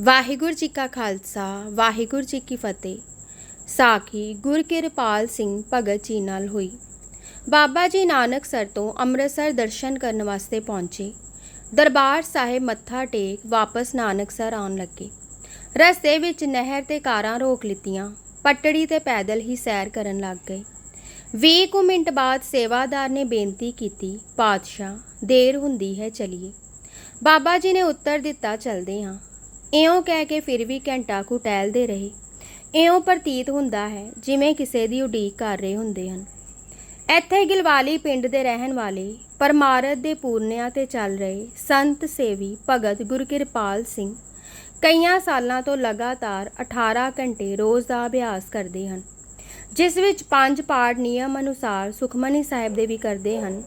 ਵਾਹਿਗੁਰੂ ਜੀ ਕਾ ਖਾਲਸਾ, ਵਾਹਿਗੁਰੂ ਜੀ ਕੀ ਫਤਿਹ। ਸਾਖੀ ਗੁਰ ਕਿਰਪਾਲ ਸਿੰਘ ਭਗਤ ਜੀ ਨਾਲ ਹੋਈ। ਬਾਬਾ ਜੀ ਨਾਨਕ ਸਰ ਤੋਂ ਅੰਮ੍ਰਿਤਸਰ ਦਰਸ਼ਨ ਕਰਨ ਵਾਸਤੇ ਪਹੁੰਚੇ। ਦਰਬਾਰ ਸਾਹਿਬ ਮੱਥਾ ਟੇਕ ਵਾਪਸ ਨਾਨਕਸਰ ਆਉਣ ਲੱਗੇ। ਰਸਤੇ ਵਿੱਚ ਨਹਿਰ ਤੇ ਕਾਰਾਂ ਰੋਕ ਲਿੱਤੀਆਂ, ਪਟੜੀ ਤੇ ਪੈਦਲ ਹੀ ਸੈਰ ਕਰਨ ਲੱਗ ਗਏ। 20 ਕੁ ਮਿੰਟ ਬਾਅਦ ਸੇਵਾਦਾਰ ਨੇ ਬੇਨਤੀ ਕੀਤੀ, ਪਾਤਸ਼ਾਹ, ਦੇਰ ਹੁੰਦੀ ਹੈ, ਚਲੀਏ। ਬਾਬਾ ਜੀ ਨੇ ਉੱਤਰ ਦਿੱਤਾ, ਚਲਦੇ ਹਾਂ। ਇਉਂ ਕਹਿ ਕੇ ਫਿਰ ਵੀ ਘੰਟਾ ਕੁ ਟਹਿਲਦੇ ਰਹੇ। ਇਉਂ ਪ੍ਰਤੀਤ ਹੁੰਦਾ ਹੈ, ਜਿਵੇਂ ਕਿਸੇ ਦੀ ਉਡੀਕ ਕਰ ਰਹੇ ਹੁੰਦੇ ਹਨ। ਇੱਥੇ ਗਿਲਵਾਲੀ ਪਿੰਡ ਦੇ ਰਹਿਣ ਵਾਲੇ ਪਰਮਾਰਥ ਦੇ ਪੂਰਨਿਆਂ ਤੇ ਚੱਲ ਰਹੇ ਸੰਤ ਸੇਵੀ ਭਗਤ ਗੁਰਕਿਰਪਾਲ ਸਿੰਘ ਕਈਆਂ ਸਾਲਾਂ ਤੋਂ ਲਗਾਤਾਰ 18 ਘੰਟੇ ਰੋਜ਼ ਦਾ ਅਭਿਆਸ ਕਰਦੇ ਹਨ, ਜਿਸ ਵਿੱਚ ਪੰਜ ਪਾਠ ਨਿਯਮ ਅਨੁਸਾਰ ਸੁਖਮਨੀ ਸਾਹਿਬ ਦੇ ਵੀ ਕਰਦੇ ਹਨ।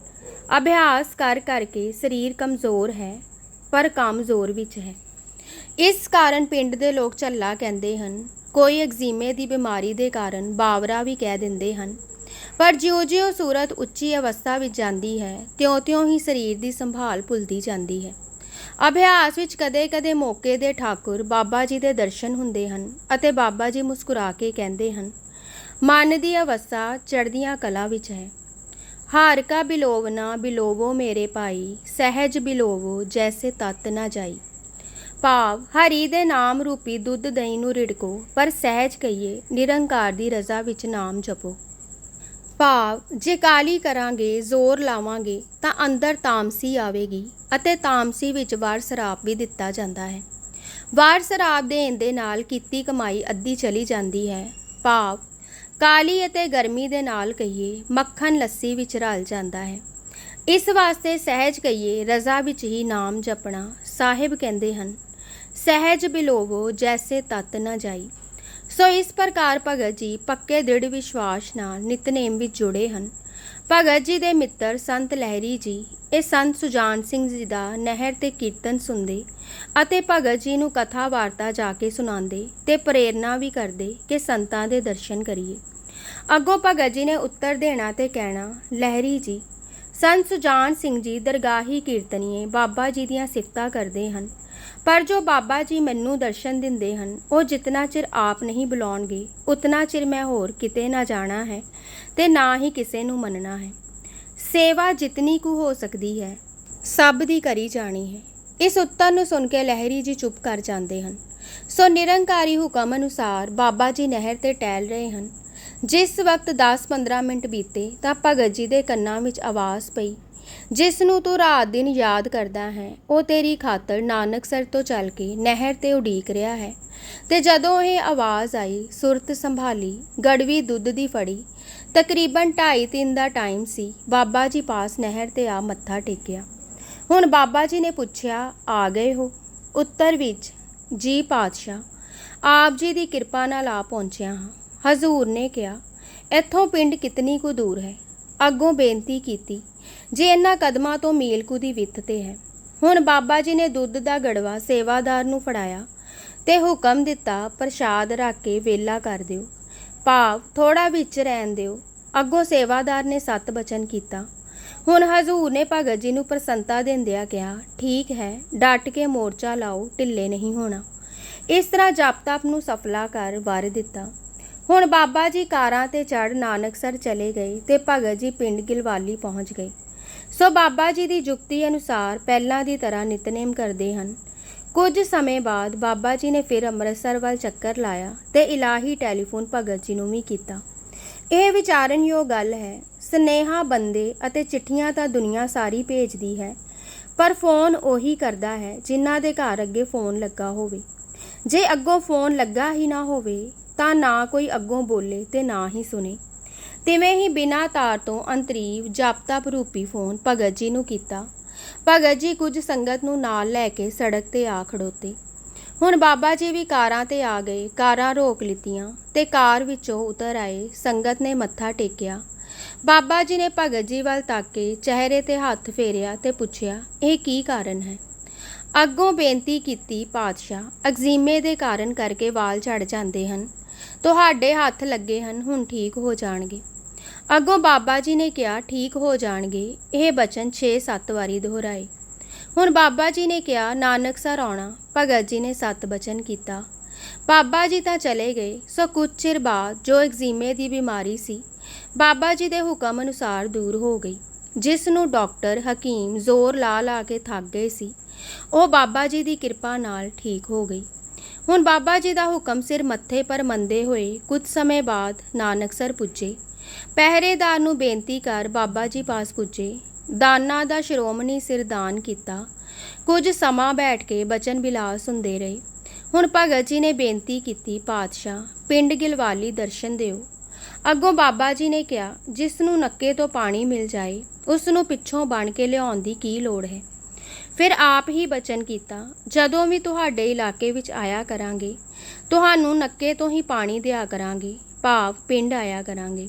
ਅਭਿਆਸ ਕਰ ਕਰਕੇ ਸਰੀਰ ਕਮਜ਼ੋਰ ਹੈ, ਪਰ ਕੰਮ ਜ਼ੋਰ ਵਿੱਚ ਹੈ। ਇਸ ਕਾਰਨ ਪਿੰਡ ਦੇ ਲੋਕ ਝੱਲਾ ਕਹਿੰਦੇ ਹਨ। ਕੋਈ ਐਗਜ਼ੀਮੇ ਦੀ ਬਿਮਾਰੀ ਦੇ ਕਾਰਨ ਬਾਵਰਾ ਵੀ ਕਹਿ ਦਿੰਦੇ ਹਨ। ਪਰ ਜਿਉਂ-ਜਿਉਂ ਸੂਰਤ ਉੱਚੀ ਅਵਸਥਾ ਵਿੱਚ ਜਾਂਦੀ ਹੈ, ਤਿਉਂ-ਤਿਉਂ ਹੀ ਸਰੀਰ ਦੀ ਸੰਭਾਲ ਭੁੱਲਦੀ ਜਾਂਦੀ ਹੈ। ਅਭਿਆਸ ਵਿੱਚ ਕਦੇ-ਕਦੇ ਮੌਕੇ ਦੇ ਠਾਕੁਰ ਬਾਬਾ ਜੀ ਦੇ ਦਰਸ਼ਨ ਹੁੰਦੇ ਹਨ ਅਤੇ ਬਾਬਾ ਜੀ ਮੁਸਕਰਾ ਕੇ ਕਹਿੰਦੇ ਹਨ, ਮਨ ਦੀ ਅਵਸਥਾ ਚੜ੍ਹਦੀਆਂ ਕਲਾ ਵਿੱਚ ਹੈ। ਹਾਰ ਕਾ ਬਿਲੋਵਨਾ ਬਿਲੋਵੋ ਮੇਰੇ ਭਾਈ, ਸਹਿਜ ਬਿਲੋਵੋ ਜੈਸੇ ਤਤ ਨਾ ਜਾਈ। ਭਾਵ, ਹਰੀ ਦੇ ਨਾਮ ਰੂਪੀ ਦੁੱਧ ਦਹੀਂ ਨੂੰ ਰਿੜਕੋ, ਪਰ ਸਹਿਜ ਕਹੀਏ, ਨਿਰੰਕਾਰ ਦੀ ਰਜ਼ਾ ਵਿੱਚ ਨਾਮ ਜਪੋ। ਭਾਵ, ਜੇ ਕਾਲੀ ਕਰਾਂਗੇ, ਜ਼ੋਰ ਲਾਵਾਂਗੇ, ਤਾਂ ਅੰਦਰ ਤਾਮਸੀ ਆਵੇਗੀ ਅਤੇ ਤਾਮਸੀ ਵਿੱਚ ਵਾਰ ਸਰਾਪ ਵੀ ਦਿੱਤਾ ਜਾਂਦਾ ਹੈ। ਵਾਰ ਸਰਾਪ ਦੇਣ ਦੇ ਨਾਲ ਕੀਤੀ ਕਮਾਈ ਅੱਧੀ ਚਲੀ ਜਾਂਦੀ ਹੈ। ਭਾਵ ਕਾਲੀ ਅਤੇ ਗਰਮੀ ਦੇ ਨਾਲ ਕਹੀਏ, ਮੱਖਣ ਲੱਸੀ ਵਿੱਚ ਰਲ ਜਾਂਦਾ ਹੈ। ਇਸ ਵਾਸਤੇ ਸਹਿਜ ਕਹੀਏ, ਰਜ਼ਾ ਵਿੱਚ ਹੀ ਨਾਮ ਜਪਣਾ, ਸਾਹਿਬ ਕਹਿੰਦੇ ਹਨ ਸਹਿਜ ਬਿਲੋਵੋ ਜੈਸੇ ਤਤ ਨਾ ਜਾਈ। ਸੋ ਇਸ ਪ੍ਰਕਾਰ ਭਗਤ ਜੀ ਪੱਕੇ ਦ੍ਰਿੜ ਵਿਸ਼ਵਾਸ ਨਾਲ ਨਿਤਨੇਮ ਵਿੱਚ ਜੁੜੇ ਹਨ। ਭਗਤ ਜੀ ਦੇ ਮਿੱਤਰ ਸੰਤ ਲਹਿਰੀ ਜੀ, ਇਹ ਸੰਤ ਸੁਜਾਨ ਸਿੰਘ ਜੀ ਦਾ ਨਹਿਰ ਤੇ ਕੀਰਤਨ ਸੁਣਦੇ ਅਤੇ ਭਗਤ ਜੀ ਨੂੰ ਕਥਾ ਵਾਰਤਾ ਜਾ ਕੇ ਸੁਣਾਉਂਦੇ ਤੇ ਪ੍ਰੇਰਣਾ ਵੀ ਕਰਦੇ ਕਿ ਸੰਤਾਂ ਦੇ ਦਰਸ਼ਨ ਕਰੀਏ। ਅੱਗੋਂ ਭਗਤ ਜੀ ਨੇ ਉੱਤਰ ਦੇਣਾ ਤੇ ਕਹਿਣਾ, ਲਹਿਰੀ ਜੀ, ਸੰਤ ਸੁਜਾਨ ਸਿੰਘ ਜੀ ਦਰਗਾਹੀ ਕੀਰਤਨੀਏ ਬਾਬਾ ਜੀ ਦੀਆਂ ਸਿਫਤਾਂ ਕਰਦੇ ਹਨ। ਪਰ ਜੋ ਬਾਬਾ ਜੀ ਮੈਨੂੰ ਦਰਸ਼ਨ ਦਿੰਦੇ ਹਨ, ਉਹ ਜਿਤਨਾ ਚਿਰ ਆਪ ਨਹੀਂ ਬੁਲਾਉਣਗੇ, ਉਤਨਾ ਚਿਰ ਮੈਂ ਹੋਰ ਕਿਤੇ ਨਾ ਜਾਣਾ ਹੈ ਤੇ ਨਾ ਹੀ ਕਿਸੇ ਨੂੰ ਮੰਨਣਾ ਹੈ। ਸੇਵਾ ਜਿਤਨੀ ਕੁ ਹੋ ਸਕਦੀ ਹੈ, ਸਭ ਦੀ ਕਰੀ ਜਾਣੀ ਹੈ। ਇਸ ਉੱਤਰ ਨੂੰ ਸੁਣ ਕੇ ਲਹਿਰੀ ਜੀ ਚੁੱਪ ਕਰ ਜਾਂਦੇ ਹਨ। ਸੋ ਨਿਰੰਕਾਰੀ ਹੁਕਮ ਅਨੁਸਾਰ ਬਾਬਾ ਜੀ ਨਹਿਰ ਤੇ ਟਹਿਲ ਰਹੇ ਹਨ। ਜਿਸ ਵਕਤ 10-15 ਮਿੰਟ ਬੀਤੇ ਤਾਂ ਭਗਤ ਜੀ ਦੇ ਕੰਨਾਂ ਵਿੱਚ ਆਵਾਜ਼ ਪਈ ਜਿਸ ਨੂੰ ਤੂੰ ਰਾਤ ਦਿਨ ਯਾਦ ਕਰਦਾ ਹੈ, ਉਹ ਤੇਰੀ ਖਾਤਰ ਨਾਨਕਸਰ ਤੋਂ ਚੱਲ ਕੇ ਨਹਿਰ ਤੇ ਉਡੀਕ ਰਿਹਾ ਹੈ। ਤੇ ਜਦੋਂ ਇਹ ਆਵਾਜ਼ ਆਈ, ਸੁਰਤ ਸੰਭਾਲੀ, ਗੜਵੀ ਦੁੱਧ ਦੀ ਫੜੀ, ਤਕਰੀਬਨ 2:30 ਦਾ ਟਾਈਮ ਸੀ, ਬਾਬਾ ਜੀ ਪਾਸ ਨਹਿਰ ਤੇ ਆ ਮੱਥਾ ਟੇਕਿਆ। ਹੁਣ ਬਾਬਾ ਜੀ ਨੇ ਪੁੱਛਿਆ, ਆ ਗਏ ਹੋ? ਉੱਤਰ ਵਿੱਚ, ਜੀ ਪਾਤਸ਼ਾਹ, ਆਪ ਜੀ ਦੀ ਕਿਰਪਾ ਨਾਲ ਆ ਪਹੁੰਚਿਆ ਹਾਂ। ਹਜ਼ੂਰ ਨੇ ਕਿਹਾ, ਇੱਥੋਂ ਪਿੰਡ ਕਿਤਨੀ ਕੁ ਦੂਰ ਹੈ? ਅੱਗੋਂ ਬੇਨਤੀ ਕੀਤੀ ਜੇ ਇਹਨਾਂ ਕਦਮਾਂ ਤੋਂ ਮੀਲ ਕੁ ਦੀ ਵਿੱਥ ਤੇ ਹੈ। ਹੁਣ ਬਾਬਾ ਜੀ ਨੇ ਦੁੱਧ ਦਾ ਗੜਵਾ ਸੇਵਾਦਾਰ ਨੂੰ ਫੜਾਇਆ ਤੇ ਹੁਕਮ ਦਿੱਤਾ, ਪ੍ਰਸ਼ਾਦ ਰੱਖ ਕੇ ਵੇਲਾ ਕਰ ਦਿਓ। ਭਾਵ ਥੋੜਾ ਵਿੱਚ ਰਹਿਣ ਦਿਓ। ਅੱਗੋਂ ਸੇਵਾਦਾਰ ਨੇ ਸਤ ਬਚਨ ਕੀਤਾ। ਹੁਣ ਹਜ਼ੂਰ ਨੇ ਭਗਤ ਜੀ ਨੂੰ ਪ੍ਰਸੰਤਾ ਦਿੰਦਿਆਂ ਕਿਹਾ, ਠੀਕ ਹੈ, ਡਟ ਕੇ ਮੋਰਚਾ ਲਾਓ, ਢਿੱਲੇ ਨਹੀਂ ਹੋਣਾ। ਇਸ ਤਰ੍ਹਾਂ ਜਪ ਤਪ ਨੂੰ ਸਫਲਾ ਕਰ ਵਰ ਦਿੱਤਾ। ਹੁਣ ਬਾਬਾ ਜੀ ਕਾਰਾਂ ਤੇ ਚੜ ਨਾਨਕਸਰ ਚਲੇ ਗਏ ਤੇ ਭਗਤ ਜੀ ਪਿੰਡ ਗਿਲਵਾਲੀ ਪਹੁੰਚ ਗਏ। ਸੋ ਬਾਬਾ ਜੀ ਦੀ ਜੁਗਤੀ ਅਨੁਸਾਰ ਪਹਿਲਾਂ ਦੀ ਤਰ੍ਹਾਂ ਨਿਤਨੇਮ ਕਰਦੇ ਹਨ। ਕੁਝ ਸਮੇਂ ਬਾਅਦ ਬਾਬਾ ਜੀ ਨੇ ਫਿਰ ਅੰਮ੍ਰਿਤਸਰ ਵੱਲ ਚੱਕਰ ਲਾਇਆ ਤੇ ਇਲਾਹੀ ਟੈਲੀਫੋਨ ਭਗਤ ਜੀ ਨੂੰ ਵੀ ਕੀਤਾ। ਇਹ ਵਿਚਾਰਨਯੋਗ ਗੱਲ ਹੈ, ਸਨੇਹਾ ਬੰਦੇ ਅਤੇ ਚਿੱਠੀਆਂ ਤਾਂ ਦੁਨੀਆ ਸਾਰੀ ਭੇਜਦੀ ਹੈ, ਪਰ ਫੋਨ ਉਹੀ ਕਰਦਾ ਹੈ ਜਿਨ੍ਹਾਂ ਦੇ ਘਰ ਅੱਗੇ ਫੋਨ ਲੱਗਾ ਹੋਵੇ। ਜੇ ਅੱਗੋਂ ਫੋਨ ਲੱਗਾ ਹੀ ਨਾ ਹੋਵੇ, ਤਾਂ ਨਾ ਕੋਈ ਅੱਗੋਂ ਬੋਲੇ ਤੇ ਨਾ ਹੀ ਸੁਣੇ। ਤਿਵੇਂ ਹੀ ਬਿਨਾਂ ਤਾਰ ਤੋਂ ਅੰਤਰੀਵ ਜਾਪਤਾ ਰੂਪੀ ਫੋਨ ਭਗਤ ਜੀ ਨੂੰ ਕੀਤਾ। ਭਗਤ ਜੀ ਕੁਝ ਸੰਗਤ ਨੂੰ ਨਾਲ ਲੈ ਕੇ ਸੜਕ ਤੇ ਆ ਖੜੋਤੇ। ਹੁਣ ਬਾਬਾ ਜੀ ਵੀ ਕਾਰਾਂ ਤੇ ਆ ਗਏ, ਕਾਰਾਂ ਰੋਕ ਲਿੱਤੀਆਂ ਤੇ ਕਾਰ ਵਿੱਚੋਂ ਉਤਰ ਆਏ, ਸੰਗਤ ਨੇ ਮੱਥਾ ਟੇਕਿਆ। ਬਾਬਾ ਜੀ ਨੇ ਭਗਤ ਜੀ ਵੱਲ ਤੱਕ ਕੇ ਚਿਹਰੇ ਤੇ ਹੱਥ ਫੇਰਿਆ ਤੇ ਪੁੱਛਿਆ, ਇਹ ਕੀ ਕਾਰਨ ਹੈ? ਅੱਗੋਂ ਬੇਨਤੀ ਕੀਤੀ ਪਾਤਸ਼ਾਹ ਐਗਜ਼ੀਮੇ ਦੇ ਕਾਰਨ ਕਰਕੇ ਵਾਲ ਝੜ ਜਾਂਦੇ ਹਨ। ਤੁਹਾਡੇ ਹੱਥ ਲੱਗੇ ਹਨ, ਹੁਣ ਠੀਕ ਹੋ ਜਾਣਗੇ। ਅੱਗੋਂ ਬਾਬਾ ਜੀ ਨੇ ਕਿਹਾ, ਠੀਕ ਹੋ ਜਾਣਗੇ। ਇਹ ਬਚਨ 6-7 ਵਾਰੀ ਦੁਹਰਾਏ। ਹੁਣ ਬਾਬਾ ਜੀ ਨੇ ਕਿਹਾ, ਨਾਨਕ ਸਰ ਆਉਣਾ। ਭਗਤ ਜੀ ਨੇ ਸਤ ਬਚਨ ਕੀਤਾ। ਬਾਬਾ ਜੀ ਤਾਂ ਚਲੇ ਗਏ। ਸੋ ਕੁਝ ਚਿਰ ਬਾਅਦ ਜੋ ਐਗਜ਼ੀਮੇ ਦੀ ਬਿਮਾਰੀ ਸੀ, ਬਾਬਾ ਜੀ ਦੇ ਹੁਕਮ ਅਨੁਸਾਰ ਦੂਰ ਹੋ ਗਈ। ਜਿਸ ਨੂੰ ਡਾਕਟਰ ਹਕੀਮ ਜ਼ੋਰ ਲਾ ਲਾ ਕੇ ਥੱਕ ਗਏ ਸੀ, ਉਹ ਬਾਬਾ ਜੀ ਦੀ ਕਿਰਪਾ ਨਾਲ ਠੀਕ ਹੋ ਗਈ ਹੁਣ ਬਾਬਾ ਜੀ ਦਾ ਹੁਕਮ ਸਿਰ ਮੱਥੇ ਪਰ ਮੰਦੇ ਹੋਏ, ਕੁਝ ਸਮੇਂ ਬਾਅਦ ਨਾਨਕਸਰ ਪੁੱਜੇ। ਪਹਿਰੇਦਾਰ ਨੂੰ ਬੇਨਤੀ ਕਰ ਬਾਬਾ ਜੀ ਪਾਸ ਪੁੱਜੇ। ਦਾਨਾ ਦਾ ਸ਼੍ਰੋਮਣੀ ਸਿਰ ਦਾਨ ਕੀਤਾ। ਕੁਝ ਸਮਾਂ ਬੈਠ ਕੇ ਬਚਨ ਬਿਲਾਸ ਹੁੰਦੇ ਰਹੇ। ਹੁਣ ਭਗਤ ਜੀ ਨੇ ਬੇਨਤੀ ਕੀਤੀ, ਪਾਤਸ਼ਾਹ, ਪਿੰਡ ਗਿਲਵਾਲੀ ਦਰਸ਼ਨ ਦਿਓ। ਅੱਗੋਂ ਬਾਬਾ ਜੀ ਨੇ ਕਿਹਾ, ਜਿਸ ਨੂੰ ਨੱਕੇ ਤੋਂ ਪਾਣੀ ਮਿਲ ਜਾਏ, ਉਸ ਨੂੰ ਪਿੱਛੋਂ ਬਣ ਕੇ ਲਿਆਉਣ ਦੀ ਕੀ ਲੋੜ ਹੈ? ਫਿਰ ਆਪ ਹੀ ਬਚਨ ਕੀਤਾ। ਜਦੋਂ ਵੀ ਤੁਹਾਡੇ ਇਲਾਕੇ ਵਿੱਚ ਆਇਆ ਕਰਾਂਗੇ, ਤੁਹਾਨੂੰ ਨੱਕੇ ਤੋਂ ਹੀ ਪਾਣੀ ਦਿਆ ਕਰਾਂਗੇ, ਭਾਵ ਪਿੰਡ ਆਇਆ ਕਰਾਂਗੇ।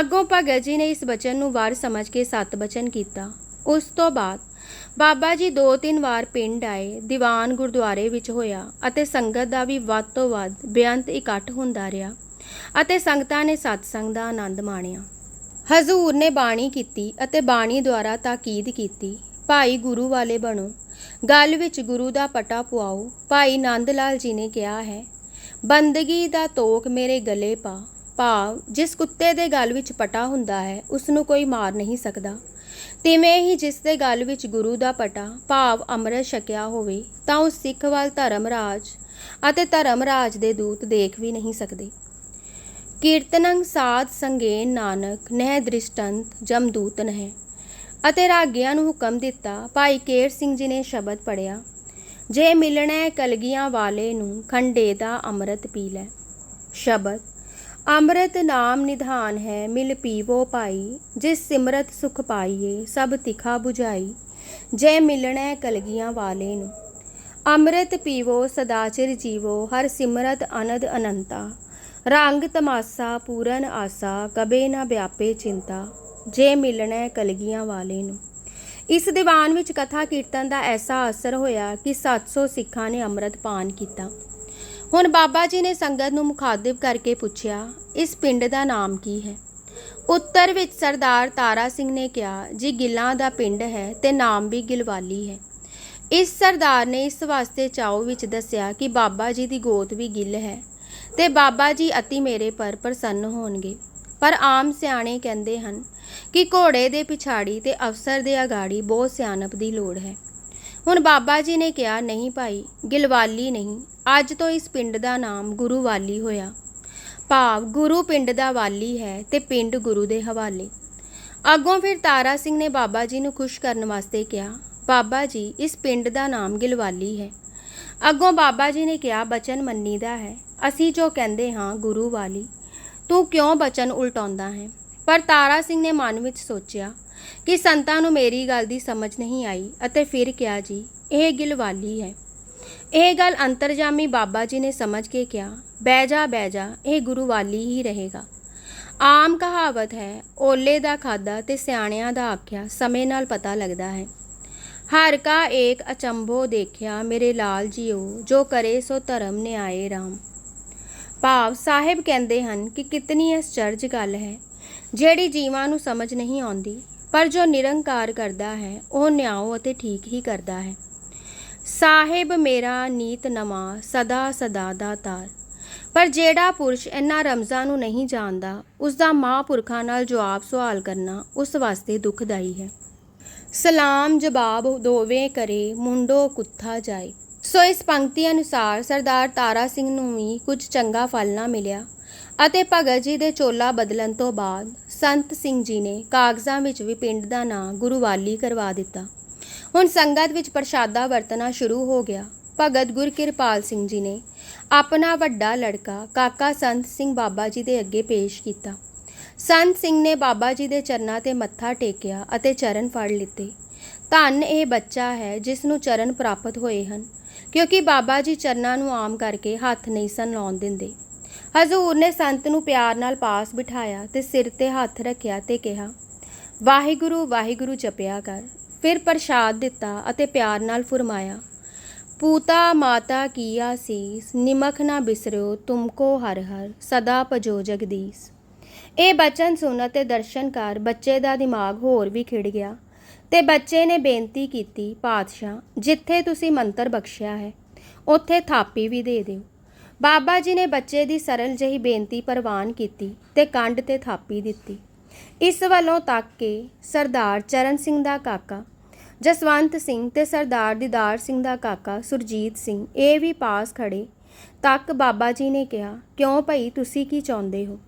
ਅੱਗੋਂ ਭਗਤ ਜੀ ਨੇ ਇਸ ਬਚਨ ਨੂੰ ਵਾਰ ਸਮਝ ਕੇ ਸਤ ਬਚਨ ਕੀਤਾ। ਉਸ ਤੋਂ ਬਾਅਦ ਬਾਬਾ ਜੀ ਦੋ ਤਿੰਨ ਵਾਰ ਪਿੰਡ ਆਏ, ਦੀਵਾਨ ਗੁਰਦੁਆਰੇ ਵਿੱਚ ਹੋਇਆ ਅਤੇ ਸੰਗਤ ਦਾ ਵੀ ਵੱਧ ਤੋਂ ਵੱਧ ਬੇਅੰਤ ਇਕੱਠ ਹੁੰਦਾ ਰਿਹਾ ਅਤੇ ਸੰਗਤਾਂ ਨੇ ਸਤਸੰਗ ਦਾ ਆਨੰਦ ਮਾਣਿਆ। ਹਜ਼ੂਰ ਨੇ ਬਾਣੀ ਕੀਤੀ ਅਤੇ ਬਾਣੀ ਦੁਆਰਾ ਤਾਕੀਦ ਕੀਤੀ। ਭਾਈ ਗੁਰੂ ਵਾਲੇ ਬਣੋ। ਗੱਲ ਵਿੱਚ ਗੁਰੂ ਦਾ ਪਟਾ ਪੁਆਓ, ਭਾਈ ਨੰਦ ਲਾਲ ਜੀ ਨੇ ਕਿਹਾ ਹੈ, ਬੰਦਗੀ ਦਾ ਤੋਕ ਮੇਰੇ ਗਲੇ ਪਾ। ਭਾਵ, ਜਿਸ ਕੁੱਤੇ ਦੇ ਗਲ ਵਿੱਚ ਪਟਾ ਹੁੰਦਾ ਹੈ ਉਸ ਨੂੰ ਕੋਈ ਮਾਰ ਨਹੀਂ ਸਕਦਾ। ਤਿਵੇਂ ਹੀ ਜਿਸ ਦੇ ਗਲ ਵਿੱਚ ਗੁਰੂ ਦਾ ਪਟਾ, ਭਾਵ ਅੰਮ੍ਰਿਤ ਛਕਿਆ ਹੋਵੇ, ਤਾਂ ਉਹ ਸਿੱਖ ਵੱਲ ਧਰਮ ਰਾਜ ਅਤੇ ਧਰਮ ਰਾਜ ਦੇ ਦੂਤ ਦੇਖ ਵੀ ਨਹੀਂ ਸਕਦੇ। ਕੀਰਤਨੰ ਸਾਧ ਸੰਗੇਨ ਨਾਨਕ, ਨਹਿ ਦ੍ਰਿਸ਼ਟੰਤ ਜਮਦੂਤ ਨਹਿ ਅਤੇ ਰਾਗਿਆਂ ਨੂੰ ਹੁਕਮ ਦਿੱਤਾ, ਭਾਈ ਕੇਰ ਸਿੰਘ ਜੀ ਨੇ ਸ਼ਬਦ ਪੜਿਆ ਜੇ ਮਿਲਣਾ ਕਲਗੀਆਂ ਵਾਲੇ ਨੂੰ, ਖੰਡੇ ਦਾ ਅੰਮ੍ਰਿਤ ਪੀ ਲੈ। ਸ਼ਬਦ, ਅੰਮ੍ਰਿਤ ਨਾਮ ਨਿਧਾਨ ਹੈ, ਮਿਲ ਪੀਵੋ ਭਾਈ, ਜਿਸ ਸਿਮਰਤ ਸੁਖ ਪਾਈਏ, ਸਭ ਤਿਖਾ 부ਝਾਈ ਜੇ ਮਿਲਣਾ ਕਲਗੀਆਂ ਵਾਲੇ ਨੂੰ। ਅੰਮ੍ਰਿਤ ਪੀਵੋ, ਸਦਾ ਚਿਰ ਜੀਵੋ, ਹਰ ਸਿਮਰਤ ਅਨੰਦ ਅਨੰਤਾ। ਰੰਗ ਤਮਾਸਾ, ਪੂਰਨ ਆਸਾ, ਕਬੇ ਨਾ ਵਿਆਪੇ ਚਿੰਤਾ। ਜੇ ਮਿਲਣਾ ਕਲਗੀਆਂ ਵਾਲੇ ਨੂੰ। ਇਸ ਦੀਵਾਨ ਵਿੱਚ ਕਥਾ ਕੀਰਤਨ ਦਾ ਐਸਾ ਅਸਰ ਹੋਇਆ ਕਿ 700 ਸਿੱਖਾਂ ਨੇ ਅੰਮ੍ਰਿਤ ਪਾਨ ਕੀਤਾ। ਹੁਣ ਬਾਬਾ ਜੀ ਨੇ ਸੰਗਤ ਨੂੰ ਮੁਖਾਤਿਬ ਕਰਕੇ ਪੁੱਛਿਆ, ਇਸ ਪਿੰਡ ਦਾ ਨਾਮ ਕੀ ਹੈ? ਉੱਤਰ ਵਿੱਚ ਸਰਦਾਰ ਤਾਰਾ ਸਿੰਘ ਨੇ ਕਿਹਾ, ਜੀ ਗਿੱਲਾਂ ਦਾ ਪਿੰਡ ਹੈ ਤੇ ਨਾਮ ਵੀ ਗਿਲਵਾਲੀ ਹੈ। ਇਸ ਸਰਦਾਰ ਨੇ ਇਸ ਵਾਸਤੇ ਚਾਉ ਵਿੱਚ ਦੱਸਿਆ ਕਿ ਬਾਬਾ ਜੀ ਦੀ ਗੋਤ ਵੀ ਗਿੱਲ ਹੈ ਤੇ ਬਾਬਾ ਜੀ ਅਤੀ ਮੇਰੇ ਪਰ ਪ੍ਰਸੰਨ ਹੋਣਗੇ। ਪਰ ਆਮ ਸਿਆਣੇ ਕਹਿੰਦੇ ਹਨ ਕਿ ਘੋੜੇ ਦੇ ਪਿਛਾੜੀ ਤੇ ਅਫਸਰ ਦੇ ਅਗਾੜੀ ਬਹੁਤ ਸਿਆਣਪ ਦੀ ਲੋੜ ਹੈ। ਹੁਣ ਬਾਬਾ ਜੀ ਨੇ ਕਿਹਾ, ਨਹੀਂ ਭਾਈ, ਗਿਲਵਾਲੀ ਨਹੀਂ। ਅੱਜ ਤੋਂ ਇਸ ਪਿੰਡ ਦਾ ਨਾਮ ਗੁਰੂ ਵਾਲੀ ਹੋਇਆ। ਭਾਵ ਗੁਰੂ ਪਿੰਡ ਦਾ ਵਾਲੀ ਹੈ ਤੇ ਪਿੰਡ ਗੁਰੂ ਦੇ ਹਵਾਲੇ। ਅੱਗੋਂ ਫਿਰ ਤਾਰਾ ਸਿੰਘ ਨੇ ਬਾਬਾ ਜੀ ਨੂੰ ਖੁਸ਼ ਕਰਨ ਵਾਸਤੇ ਕਿਹਾ, ਬਾਬਾ ਜੀ, ਇਸ ਪਿੰਡ ਦਾ ਨਾਮ ਗਿਲਵਾਲੀ ਹੈ। ਅੱਗੋਂ ਬਾਬਾ ਜੀ ਨੇ ਕਿਹਾ, ਬਚਨ ਮੰਨੀ ਦਾ ਹੈ। ਅਸੀਂ ਜੋ ਕਹਿੰਦੇ ਹਾਂ, ਗੁਰੂ ਵਾਲੀ। ਤੂੰ ਕਿਉਂ ਬਚਨ ਉਲਟਾਉਂਦਾ ਹੈ? ਪਰ ਤਾਰਾ ਸਿੰਘ ਨੇ ਮਨ ਵਿੱਚ ਸੋਚਿਆ ਕਿ ਸੰਤਾਂ ਨੂੰ ਮੇਰੀ ਗੱਲ ਦੀ ਸਮਝ ਨਹੀਂ ਆਈ ਅਤੇ ਫਿਰ ਕਿਹਾ, ਜੀ, ਇਹ ਗਿਲਵਾਲੀ ਹੈ। ਇਹ ਗੱਲ ਅੰਤਰਜਾਮੀ ਬਾਬਾ ਜੀ ਨੇ ਸਮਝ ਕੇ ਕਿਹਾ, ਬਹਿ ਜਾ ਬਹਿ ਜਾ, ਇਹ ਗੁਰੂ ਵਾਲੀ ਹੀ ਰਹੇਗਾ। ਆਮ ਕਹਾਵਤ ਹੈ, ਓਲੇ ਦਾ ਖਾਦਾ ਤੇ ਸਿਆਣਿਆਂ ਦਾ ਆਖਿਆ ਸਮੇਂ ਨਾਲ ਪਤਾ ਲੱਗਦਾ ਹੈ। ਹਰ ਕਾ ਏਕ ਅਚੰਭੋ ਦੇਖਿਆ ਮੇਰੇ ਲਾਲ ਜੀਓ, ਜੋ ਕਰੇ ਸੋ ਧਰਮ ਨਿਆਏ ਰਾਮ। ਭਾਵ ਸਾਹਿਬ ਕਹਿੰਦੇ ਹਨ ਕਿ ਕਿਤਨੀ ਅਚਰਜ ਗੱਲ ਹੈ, ਜਿਹੜੀ ਜੀਵਾਂ ਨੂੰ ਸਮਝ ਨਹੀਂ ਆਉਂਦੀ, ਪਰ ਜੋ ਨਿਰੰਕਾਰ ਕਰਦਾ ਹੈ, ਉਹ ਨਿਆਓ ਅਤੇ ਠੀਕ ਹੀ ਕਰਦਾ ਹੈ। ਸਾਹਿਬ ਮੇਰਾ ਨੀਤ ਨਵਾਂ, ਸਦਾ ਸਦਾ ਦਾ ਤਾਰ। ਪਰ ਜਿਹੜਾ ਪੁਰਸ਼ ਇਨ੍ਹਾਂ ਰਮਜ਼ਾਂ ਨੂੰ ਨਹੀਂ ਜਾਣਦਾ ਉਸ ਦਾ ਮਹਾਂਪੁਰਖਾਂ ਨਾਲ ਜਵਾਬ ਸਵਾਲ ਕਰਨਾ ਉਸ ਵਾਸਤੇ ਦੁਖਦਾਈ ਹੈ। ਸਲਾਮ ਜਵਾਬ ਦੋਵੇਂ ਕਰੇ, ਮੁੰਡੋ ਕੁੱਥਾ ਜਾਏ। ਸੋ ਇਸ ਪੰਕਤੀ ਅਨੁਸਾਰ ਸਰਦਾਰ ਤਾਰਾ ਸਿੰਘ ਨੂੰ ਵੀ ਕੁਝ ਚੰਗਾ ਫਲ ਨਾ ਮਿਲਿਆ ਅਤੇ ਭਗਤ ਜੀ ਦੇ ਚੋਲਾ ਬਦਲਣ ਤੋਂ ਬਾਅਦ ਸੰਤ ਸਿੰਘ ਜੀ ਨੇ ਕਾਗਜ਼ਾਂ ਵਿੱਚ ਵੀ ਪਿੰਡ ਦਾ ਨਾਂ ਗੁਰੂਵਾਲੀ ਕਰਵਾ ਦਿੱਤਾ। ਹੁਣ ਸੰਗਤ ਵਿੱਚ ਪ੍ਰਸ਼ਾਦਾ ਵਰਤਣਾ ਸ਼ੁਰੂ ਹੋ ਗਿਆ। ਭਗਤ ਗੁਰਕਿਰਪਾਲ ਸਿੰਘ ਜੀ ਨੇ ਆਪਣਾ ਵੱਡਾ ਲੜਕਾ ਕਾਕਾ ਸੰਤ ਸਿੰਘ ਬਾਬਾ ਜੀ ਦੇ ਅੱਗੇ ਪੇਸ਼ ਕੀਤਾ। ਸੰਤ ਸਿੰਘ ਨੇ ਬਾਬਾ ਜੀ ਦੇ ਚਰਨਾਂ ਤੇ ਮੱਥਾ ਟੇਕਿਆ ਅਤੇ ਚਰਨ ਫੜ ਲਿੱਤੇ। ਧੰਨ ਇਹ ਬੱਚਾ ਹੈ ਜਿਸ ਨੂੰ ਚਰਨ ਪ੍ਰਾਪਤ ਹੋਏ ਹਨ। ਕਿਉਂਕਿ ਬਾਬਾ ਜੀ ਚਰਨਾਂ ਨੂੰ ਆਮ ਕਰਕੇ ਹੱਥ ਨਹੀਂ ਸਨ ਲਾਉਣ ਦਿੰਦੇ। ਹਜ਼ੂਰ ਨੇ ਸੰਤ ਨੂੰ ਪਿਆਰ ਨਾਲ ਪਾਸ ਬਿਠਾਇਆ ਤੇ ਸਿਰ ਤੇ ਹੱਥ ਰੱਖਿਆ ਤੇ ਕਿਹਾ, ਵਾਹਿਗੁਰੂ ਵਾਹਿਗੁਰੂ ਜਪਿਆ ਕਰ। ਫਿਰ ਪ੍ਰਸ਼ਾਦ ਦਿੱਤਾ ਅਤੇ ਪਿਆਰ ਨਾਲ ਫਰਮਾਇਆ, ਪੂਤਾ ਮਾਤਾ ਕੀ ਆਸੀਸ, ਨਿਮਖ ਨਾ ਬਿਸਰਿਓ ਤੁਮਕੋ ਹਰ ਹਰ, ਸਦਾ ਭਜੋ ਜਗਦੀਸ਼। ਇਹ ਬਚਨ ਸੁਣ ਅਤੇ ਦਰਸ਼ਨ ਕਰ ਬੱਚੇ ਦਾ ਦਿਮਾਗ ਹੋਰ ਵੀ ਖਿੜ ਗਿਆ। ਤੇ ਬੱਚੇ ਨੇ ਬੇਨਤੀ ਕੀਤੀ, ਪਾਤਸ਼ਾਹ, ਜਿੱਥੇ ਤੁਸੀਂ ਮੰਤਰ ਬਖਸ਼ਿਆ ਹੈ, ਉੱਥੇ ਥਾਪੀ ਵੀ ਦੇ ਦਿਓ। ਬਾਬਾ ਜੀ ਨੇ ਬੱਚੇ ਦੀ ਸਰਲ ਜਿਹੀ ਬੇਨਤੀ ਪ੍ਰਵਾਨ ਕੀਤੀ ਤੇ ਕੰਡ ਤੇ ਥਾਪੀ ਦਿੱਤੀ। ਇਸ ਵੱਲੋਂ ਤੱਕ ਕਿ ਸਰਦਾਰ ਚਰਨ ਸਿੰਘ ਦਾ ਕਾਕਾ, ਜਸਵੰਤ ਸਿੰਘ ਤੇ ਸਰਦਾਰ ਦੀਦਾਰ ਸਿੰਘ ਦਾ ਕਾਕਾ ਸੁਰਜੀਤ ਸਿੰਘ, ਇਹ ਵੀ ਪਾਸ ਖੜੇ। ਤੱਕ ਬਾਬਾ ਜੀ ਨੇ ਕਿਹਾ, ਕਿਉਂ ਭਈ, ਤੁਸੀਂ ਕੀ ਚਾਹੁੰਦੇ ਹੋ?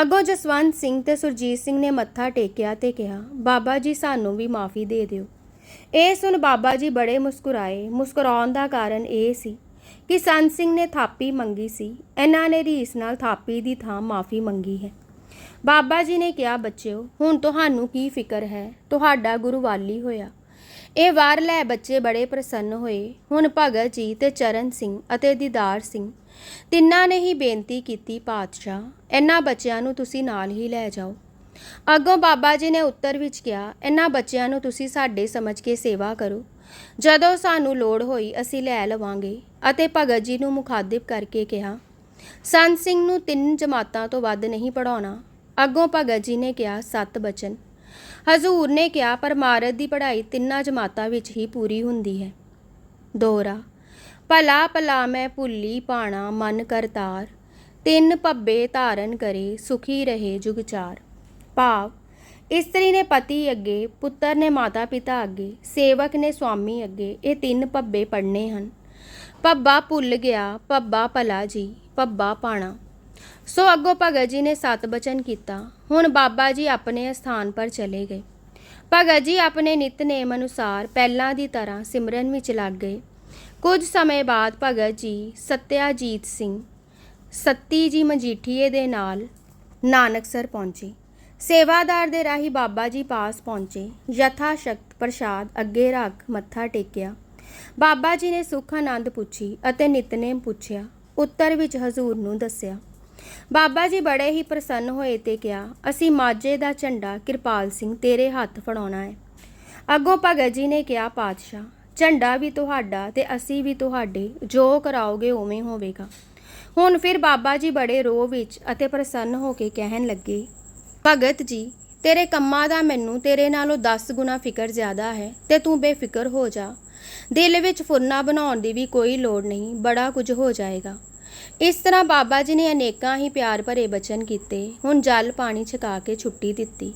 ਅੱਗੋਂ ਜਸਵੰਤ ਸਿੰਘ ਤੇ ਸੁਰਜੀਤ ਸਿੰਘ ਨੇ ਮੱਥਾ ਟੇਕਿਆ ਤੇ ਕਿਹਾ, ਬਾਬਾ ਜੀ, ਸਾਨੂੰ ਵੀ ਮਾਫੀ ਦੇ ਦਿਓ। ਇਹ ਸੁਣ ਬਾਬਾ ਜੀ ਬੜੇ ਮੁਸਕਰਾਏ। ਮੁਸਕਰਾਉਣ ਦਾ ਕਾਰਨ ਇਹ ਸੀ ਕਿ ਸੰਤ ਸਿੰਘ ਨੇ ਥਾਪੀ ਮੰਗੀ ਸੀ। ਇਹਨਾਂ ਨੇ ਰੀਸ ਨਾਲ ਥਾਪੀ ਦੀ ਥਾਂ ਮਾਫੀ ਮੰਗੀ ਹੈ। ਬਾਬਾ ਜੀ ਨੇ ਕਿਹਾ, ਬੱਚਿਓ, ਹੁਣ ਤੁਹਾਨੂੰ ਕੀ ਫਿਕਰ ਹੈ? ਤੁਹਾਡਾ ਗੁਰੂ ਵਾਲੀ ਹੋਇਆ। ਇਹ ਵਾਰ ਲੈ ਬੱਚੇ ਬੜੇ ਪ੍ਰਸੰਨ ਹੋਏ। ਹੁਣ ਭਗਤ ਜੀ ਤੇ ਚਰਨ ਸਿੰਘ ਅਤੇ ਦੀਦਾਰ ਸਿੰਘ ਤਿੰਨਾਂ ਨੇ ਹੀ ਬੇਨਤੀ ਕੀਤੀ ਪਾਤਸ਼ਾਹ ਇਹਨਾਂ ਬੱਚਿਆਂ ਨੂੰ ਤੁਸੀਂ ਨਾਲ ਹੀ ਲੈ ਜਾਓ। ਅੱਗੋਂ ਬਾਬਾ ਜੀ ਨੇ ਉੱਤਰ ਵਿੱਚ ਕਿਹਾ ਇਹਨਾਂ ਬੱਚਿਆਂ ਨੂੰ ਤੁਸੀਂ ਸਾਡੇ ਸਮਝ ਕੇ ਸੇਵਾ ਕਰੋ। ਜਦੋਂ ਸਾਨੂੰ ਲੋੜ ਹੋਈ, ਅਸੀਂ ਲੈ ਲਵਾਂਗੇ। ਅਤੇ ਭਗਤ ਜੀ ਨੂੰ ਮੁਖਾਤਿਬ ਕਰਕੇ ਕਿਹਾ, ਸੰਤ ਸਿੰਘ ਨੂੰ ਤਿੰਨ ਜਮਾਤਾਂ ਤੋਂ ਵੱਧ ਨਹੀਂ ਪੜਾਉਣਾ ਅੱਗੋਂ ਭਗਤ ਜੀ ਨੇ ਕਿਹਾ, ਸੱਤ ਬਚਨ। ਹਜ਼ੂਰ ਨੇ ਕਿਹਾ, ਪਰ ਪਰਮਾਰਥ ਦੀ ਪੜ੍ਹਾਈ ਤਿੰਨਾਂ ਜਮਾਤਾਂ ਵਿੱਚ ਹੀ ਪੂਰੀ ਹੁੰਦੀ ਹੈ। ਦੋਹਰਾ ਭਲਾ ਭਲਾ ਮੈਂ ਭੁੱਲੀ ਪਾਣਾ ਮਨ ਕਰਤਾਰ, ਤਿੰਨ ਭੱਬੇ ਧਾਰਨ ਕਰੇ ਸੁਖੀ ਰਹੇ ਜੁਗਚਾਰ ਭਾਵ, ਇਸਤਰੀ ਨੇ ਪਤੀ ਅੱਗੇ, ਪੁੱਤਰ ਨੇ ਮਾਤਾ ਪਿਤਾ ਅੱਗੇ, ਸੇਵਕ ਨੇ ਸੁਆਮੀ ਅੱਗੇ, ਇਹ ਤਿੰਨ ਭੱਬੇ ਪੜਨੇ ਹਨ। ਪੱਬਾ ਭੁੱਲ ਗਿਆ ਪੱਬਾ ਭਲਾ ਜੀ ਪੱਬਾ ਪਾਣਾ। ਸੋ ਅੱਗੋਂ ਭਗਤ ਜੀ ਨੇ ਸਤ ਬਚਨ ਕੀਤਾ। ਹੁਣ ਬਾਬਾ ਜੀ ਆਪਣੇ ਸਥਾਨ ਪਰ ਚਲੇ ਗਏ। ਭਗਤ ਜੀ ਆਪਣੇ ਨਿਤਨੇਮ ਅਨੁਸਾਰ ਪਹਿਲਾਂ ਦੀ ਤਰ੍ਹਾਂ ਸਿਮਰਨ ਵਿੱਚ ਲੱਗ ਗਏ। ਕੁਝ ਸਮੇਂ ਬਾਅਦ ਭਗਤ ਜੀ ਸਤਿਆਜੀਤ ਸਿੰਘ ਸੱਤੀ ਜੀ ਮਜੀਠੀਏ ਦੇ ਨਾਲ ਨਾਨਕਸਰ ਪਹੁੰਚੇ। ਸੇਵਾਦਾਰ ਦੇ ਰਾਹੀਂ ਬਾਬਾ ਜੀ ਪਾਸ ਪਹੁੰਚੇ। ਯਥਾ ਸ਼ਕਤ ਪ੍ਰਸ਼ਾਦ ਅੱਗੇ ਰੱਖ ਮੱਥਾ ਟੇਕਿਆ। ਬਾਬਾ ਜੀ ਨੇ ਸੁਖ ਆਨੰਦ ਪੁੱਛੀ ਅਤੇ ਨਿਤਨੇਮ ਪੁੱਛਿਆ। ਉੱਤਰ ਵਿੱਚ ਹਜ਼ੂਰ ਨੂੰ ਦੱਸਿਆ, ਬਾਬਾ ਜੀ ਬੜੇ ਹੀ ਪ੍ਰਸੰਨ ਹੋਏ ਤੇ ਕਿਹਾ, ਅਸੀਂ ਮਾਝੇ ਦਾ ਝੰਡਾ ਕਿਰਪਾਲ ਸਿੰਘ ਤੇਰੇ ਹੱਥ ਫੜਾਉਣਾ ਹੈ। ਅੱਗੋਂ ਭਗਤ ਜੀ ਨੇ ਕਿਹਾ, ਪਾਤਸ਼ਾਹ ਝੰਡਾ ਵੀ ਤੁਹਾਡਾ ਤੇ ਅਸੀਂ ਵੀ ਤੁਹਾਡੇ, ਜੋ ਕਰਾਓਗੇ ਉਵੇਂ ਹੋਵੇਗਾ। ਹੁਣ ਫਿਰ ਬਾਬਾ ਜੀ ਬੜੇ ਰੋਹ ਵਿੱਚ ਅਤੇ ਪ੍ਰਸੰਨ ਹੋ ਕੇ ਕਹਿਣ ਲੱਗੇ, ਭਗਤ ਜੀ, ਤੇਰੇ ਕੰਮਾਂ ਦਾ ਮੈਨੂੰ ਤੇਰੇ ਨਾਲੋਂ 10 ਗੁਣਾ ਫਿਕਰ ਜ਼ਿਆਦਾ ਹੈ ਤੇ ਤੂੰ ਬੇਫਿਕਰ ਹੋ ਜਾ। ਦਿਲ ਵਿੱਚ ਫੁਰਨਾ ਬਣਾਉਣ ਦੀ ਵੀ ਕੋਈ ਲੋੜ ਨਹੀਂ, ਬੜਾ ਕੁਝ ਹੋ ਜਾਏਗਾ। ਇਸ ਤਰ੍ਹਾਂ ਬਾਬਾ ਜੀ ਨੇ ਅਨੇਕਾਂ ਹੀ ਪਿਆਰ ਭਰੇ ਬਚਨ ਕੀਤੇ। ਹੁਣ ਜਲ ਪਾਣੀ ਛਕਾ ਕੇ ਛੁੱਟੀ ਦਿੱਤੀ।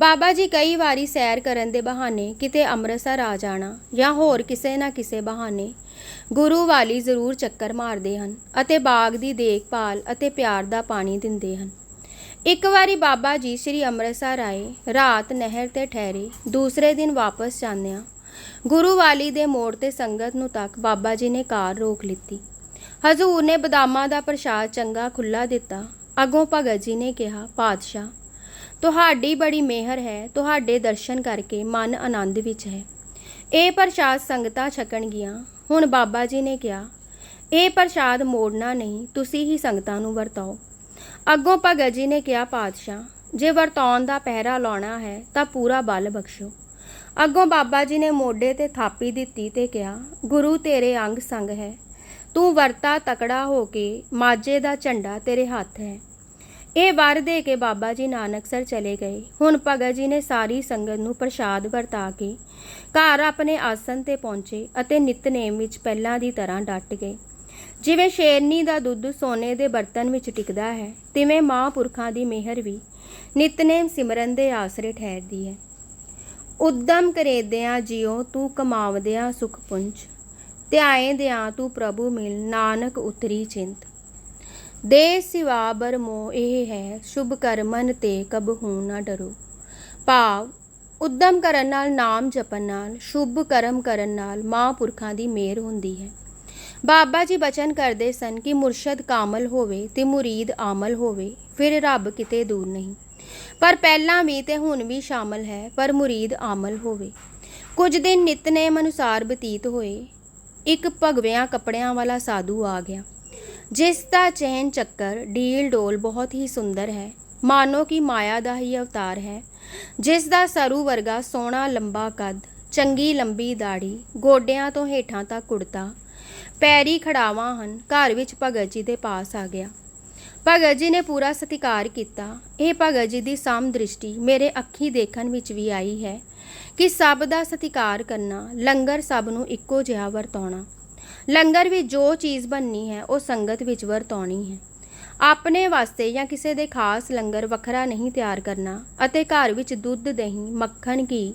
ਬਾਬਾ ਜੀ ਕਈ ਵਾਰੀ ਸੈਰ ਕਰਨ ਦੇ ਬਹਾਨੇ ਕਿਤੇ ਅੰਮ੍ਰਿਤਸਰ ਆ ਜਾਣਾ ਜਾਂ ਹੋਰ ਕਿਸੇ ਨਾ ਕਿਸੇ ਬਹਾਨੇ ਗੁਰੂ ਵਾਲੀ ਜ਼ਰੂਰ ਚੱਕਰ ਮਾਰਦੇ ਹਨ ਅਤੇ ਬਾਗ ਦੀ ਦੇਖਭਾਲ ਅਤੇ ਪਿਆਰ ਦਾ ਪਾਣੀ ਦਿੰਦੇ ਹਨ। ਇੱਕ ਵਾਰੀ ਬਾਬਾ ਜੀ ਸ੍ਰੀ ਅੰਮ੍ਰਿਤਸਰ ਆਏ, ਰਾਤ ਨਹਿਰ ਤੇ ਠਹਿਰੇ, ਦੂਸਰੇ ਦਿਨ ਵਾਪਸ ਜਾਂਦਿਆਂ ਗੁਰੂ ਵਾਲੀ ਦੇ ਮੋੜ ਤੇ ਸੰਗਤ ਨੂੰ ਤੱਕ ਬਾਬਾ ਜੀ ਨੇ ਕਾਰ ਰੋਕ ਲਿੱਤੀ। ਹਜ਼ੂਰ ਨੇ ਬਦਾਮਾਂ ਦਾ ਪ੍ਰਸ਼ਾਦ ਚੰਗਾ ਖੁੱਲਾ ਦਿੱਤਾ। ਅੱਗੋਂ ਭਗਤ ਜੀ ਨੇ ਕਿਹਾ, ਪਾਤਸ਼ਾਹ ਤੁਹਾਡੀ ਬੜੀ ਮਿਹਰ ਹੈ, ਤੁਹਾਡੇ ਦਰਸ਼ਨ ਕਰਕੇ ਮਨ ਆਨੰਦ ਵਿੱਚ ਹੈ। ਇਹ ਪ੍ਰਸ਼ਾਦ ਸੰਗਤਾਂ ਛਕਣਗੀਆਂ। ਹੁਣ ਬਾਬਾ ਜੀ ਨੇ ਕਿਹਾ, ਇਹ ਪ੍ਰਸ਼ਾਦ ਮੋੜਨਾ ਨਹੀਂ, ਤੁਸੀਂ ਹੀ ਸੰਗਤਾਂ ਨੂੰ ਵਰਤਾਓ। ਅੱਗੋਂ ਭਗਤ ਜੀ ਨੇ ਕਿਹਾ, ਪਾਤਸ਼ਾਹ, ਜੇ ਵਰਤਾਉਣ ਦਾ ਪਹਿਰਾ ਲਾਉਣਾ ਹੈ, ਤਾਂ ਪੂਰਾ ਬਲ ਬਖਸ਼ੋ। ਅੱਗੋਂ ਬਾਬਾ ਜੀ ਨੇ ਮੋਢੇ ਤੇ ਥਾਪੀ ਦਿੱਤੀ ਤੇ ਕਿਹਾ, ਗੁਰੂ ਤੇਰੇ ਅੰਗ ਸੰਗ ਹੈ। ਤੂੰ ਵਰਤਾ ਤਕੜਾ ਹੋ ਕੇ ਮਾਝੇ ਦਾ ਝੰਡਾ ਤੇਰੇ ਹੱਥ ਹੈ। ਇਹ ਵਰ ਦੇ ਕੇ ਬਾਬਾ ਜੀ ਨਾਨਕਸਰ ਚਲੇ ਗਏ। ਹੁਣ ਭਗਤ ਜੀ ਨੇ ਸਾਰੀ ਸੰਗਤ ਨੂੰ ਪ੍ਰਸ਼ਾਦ ਵਰਤਾ ਕੇ ਘਰ ਆਪਣੇ ਆਸਨ ਤੇ ਪਹੁੰਚੇ ਅਤੇ ਨਿਤਨੇਮ ਵਿੱਚ ਪਹਿਲਾਂ ਦੀ ਤਰ੍ਹਾਂ ਡਟ ਗਏ। ਜਿਵੇਂ ਸ਼ੇਰਨੀ ਦਾ ਦੁੱਧ ਸੋਨੇ ਦੇ ਬਰਤਨ ਵਿੱਚ ਟਿਕਦਾ ਹੈ, ਤਿਵੇਂ ਮਹਾਂਪੁਰਖਾਂ ਦੀ ਮਿਹਰ ਵੀ ਨਿਤਨੇਮ ਸਿਮਰਨ ਦੇ ਆਸਰੇ ਠਹਿਰਦੀ ਹੈ। ਉਦਮ ਕਰੇਦਿਆਂ ਜਿਉ ਤੂੰ ਕਮਾਵਦਿਆਂ ਸੁਖ ਪੁੰਜ, ਧਿਆਏ ਦਿਆਂ ਤੂੰ ਪ੍ਰਭੂ ਮਿਲ, ਨਾਨਕ ਉਤਰੀ ਚਿੰਤ। ਦੇ ਸਿਵਾ ਬਰਮੋ ਇਹ ਹੈ, ਸ਼ੁਭ ਕਰਮਨ ਤੇ ਕਬਹੂ ਨਾ ਡਰੋ। ਭਾਵ, ਉਦਮ ਕਰਨ ਨਾਲ ਨਾਮ ਜਪਣ ਨਾਲ, ਸ਼ੁਭ ਕਰਮ ਕਰਨ ਨਾਲ ਮਹਾਂਪੁਰਖਾਂ ਦੀ ਮਿਹਰ ਹੁੰਦੀ ਹੈ। ਬਾਬਾ ਜੀ ਬਚਨ ਕਰਦੇ ਸਨ ਕਿ ਮੁਰਸ਼ਦ ਕਾਮਲ ਹੋਵੇ ਤੇ ਮੁਰੀਦ ਆਮਲ ਹੋਵੇ, ਫਿਰ ਰੱਬ ਕਿਤੇ ਦੂਰ ਨਹੀਂ। ਪਰ ਪਹਿਲਾਂ ਵੀ ਤੇ ਹੁਣ ਵੀ ਸ਼ਾਮਲ ਹੈ, ਪਰ ਮੁਰੀਦ ਆਮਲ ਹੋਵੇ। ਕੁਝ ਦਿਨ ਨਿਤਨੇਮ ਅਨੁਸਾਰ ਬਤੀਤ ਹੋਏ, ਇੱਕ ਭਗਵਿਆਂ ਕੱਪੜਿਆਂ ਵਾਲਾ ਸਾਧੂ ਆ ਗਿਆ। ਜਿਸ ਦਾ ਚੈਨ ਚੱਕਰ, ਡੀਲ ਡੋਲ ਬਹੁਤ ਹੀ ਸੁੰਦਰ ਹੈ। ਮਾਨੋ ਕਿ ਮਾਇਆ ਦਾ ਹੀ ਅਵਤਾਰ ਹੈ। ਜਿਸ ਦਾ ਸਰੂ ਵਰਗਾ ਸੋਹਣਾ ਲੰਬਾ ਕੱਦ, ਚੰਗੀ ਲੰਬੀ ਦਾੜੀ ਗੋਡਿਆਂ ਤੋਂ ਹੇਠਾਂ ਤੱਕ ਕੁੜਤਾ, ਪੈਰੀ ਖੜਾਵਾਂ ਹਨ, ਘਰ ਵਿੱਚ ਭਗਤ ਜੀ ਦੇ ਪਾਸ ਆ ਗਿਆ। ਭਗਤ ਜੀ ਨੇ ਪੂਰਾ ਸਤਿਕਾਰ ਕੀਤਾ। ਇਹ ਭਗਤ ਜੀ ਦੀ ਸਾਮ ਦ੍ਰਿਸ਼ਟੀ ਮੇਰੇ ਅੱਖੀ ਦੇਖਣ ਵਿੱਚ ਵੀ ਆਈ ਹੈ ਕਿ ਸਭ ਦਾ ਸਤਿਕਾਰ ਕਰਨਾ, ਲੰਗਰ ਸਭ ਨੂੰ ਇੱਕੋ ਜਿਹਾ ਵਰਤਾਉਣਾ। ਲੰਗਰ ਵਿੱਚ ਜੋ ਚੀਜ਼ ਬਣਨੀ ਹੈ, ਉਹ ਸੰਗਤ ਵਿੱਚ ਵਰਤਾਉਣੀ ਹੈ। ਆਪਣੇ ਵਾਸਤੇ ਜਾਂ ਕਿਸੇ ਦੇ ਖਾਸ ਲੰਗਰ ਵੱਖਰਾ ਨਹੀਂ ਤਿਆਰ ਕਰਨਾ ਅਤੇ ਘਰ ਵਿੱਚ ਦੁੱਧ, ਦਹੀਂ, ਮੱਖਣ, ਘੀ,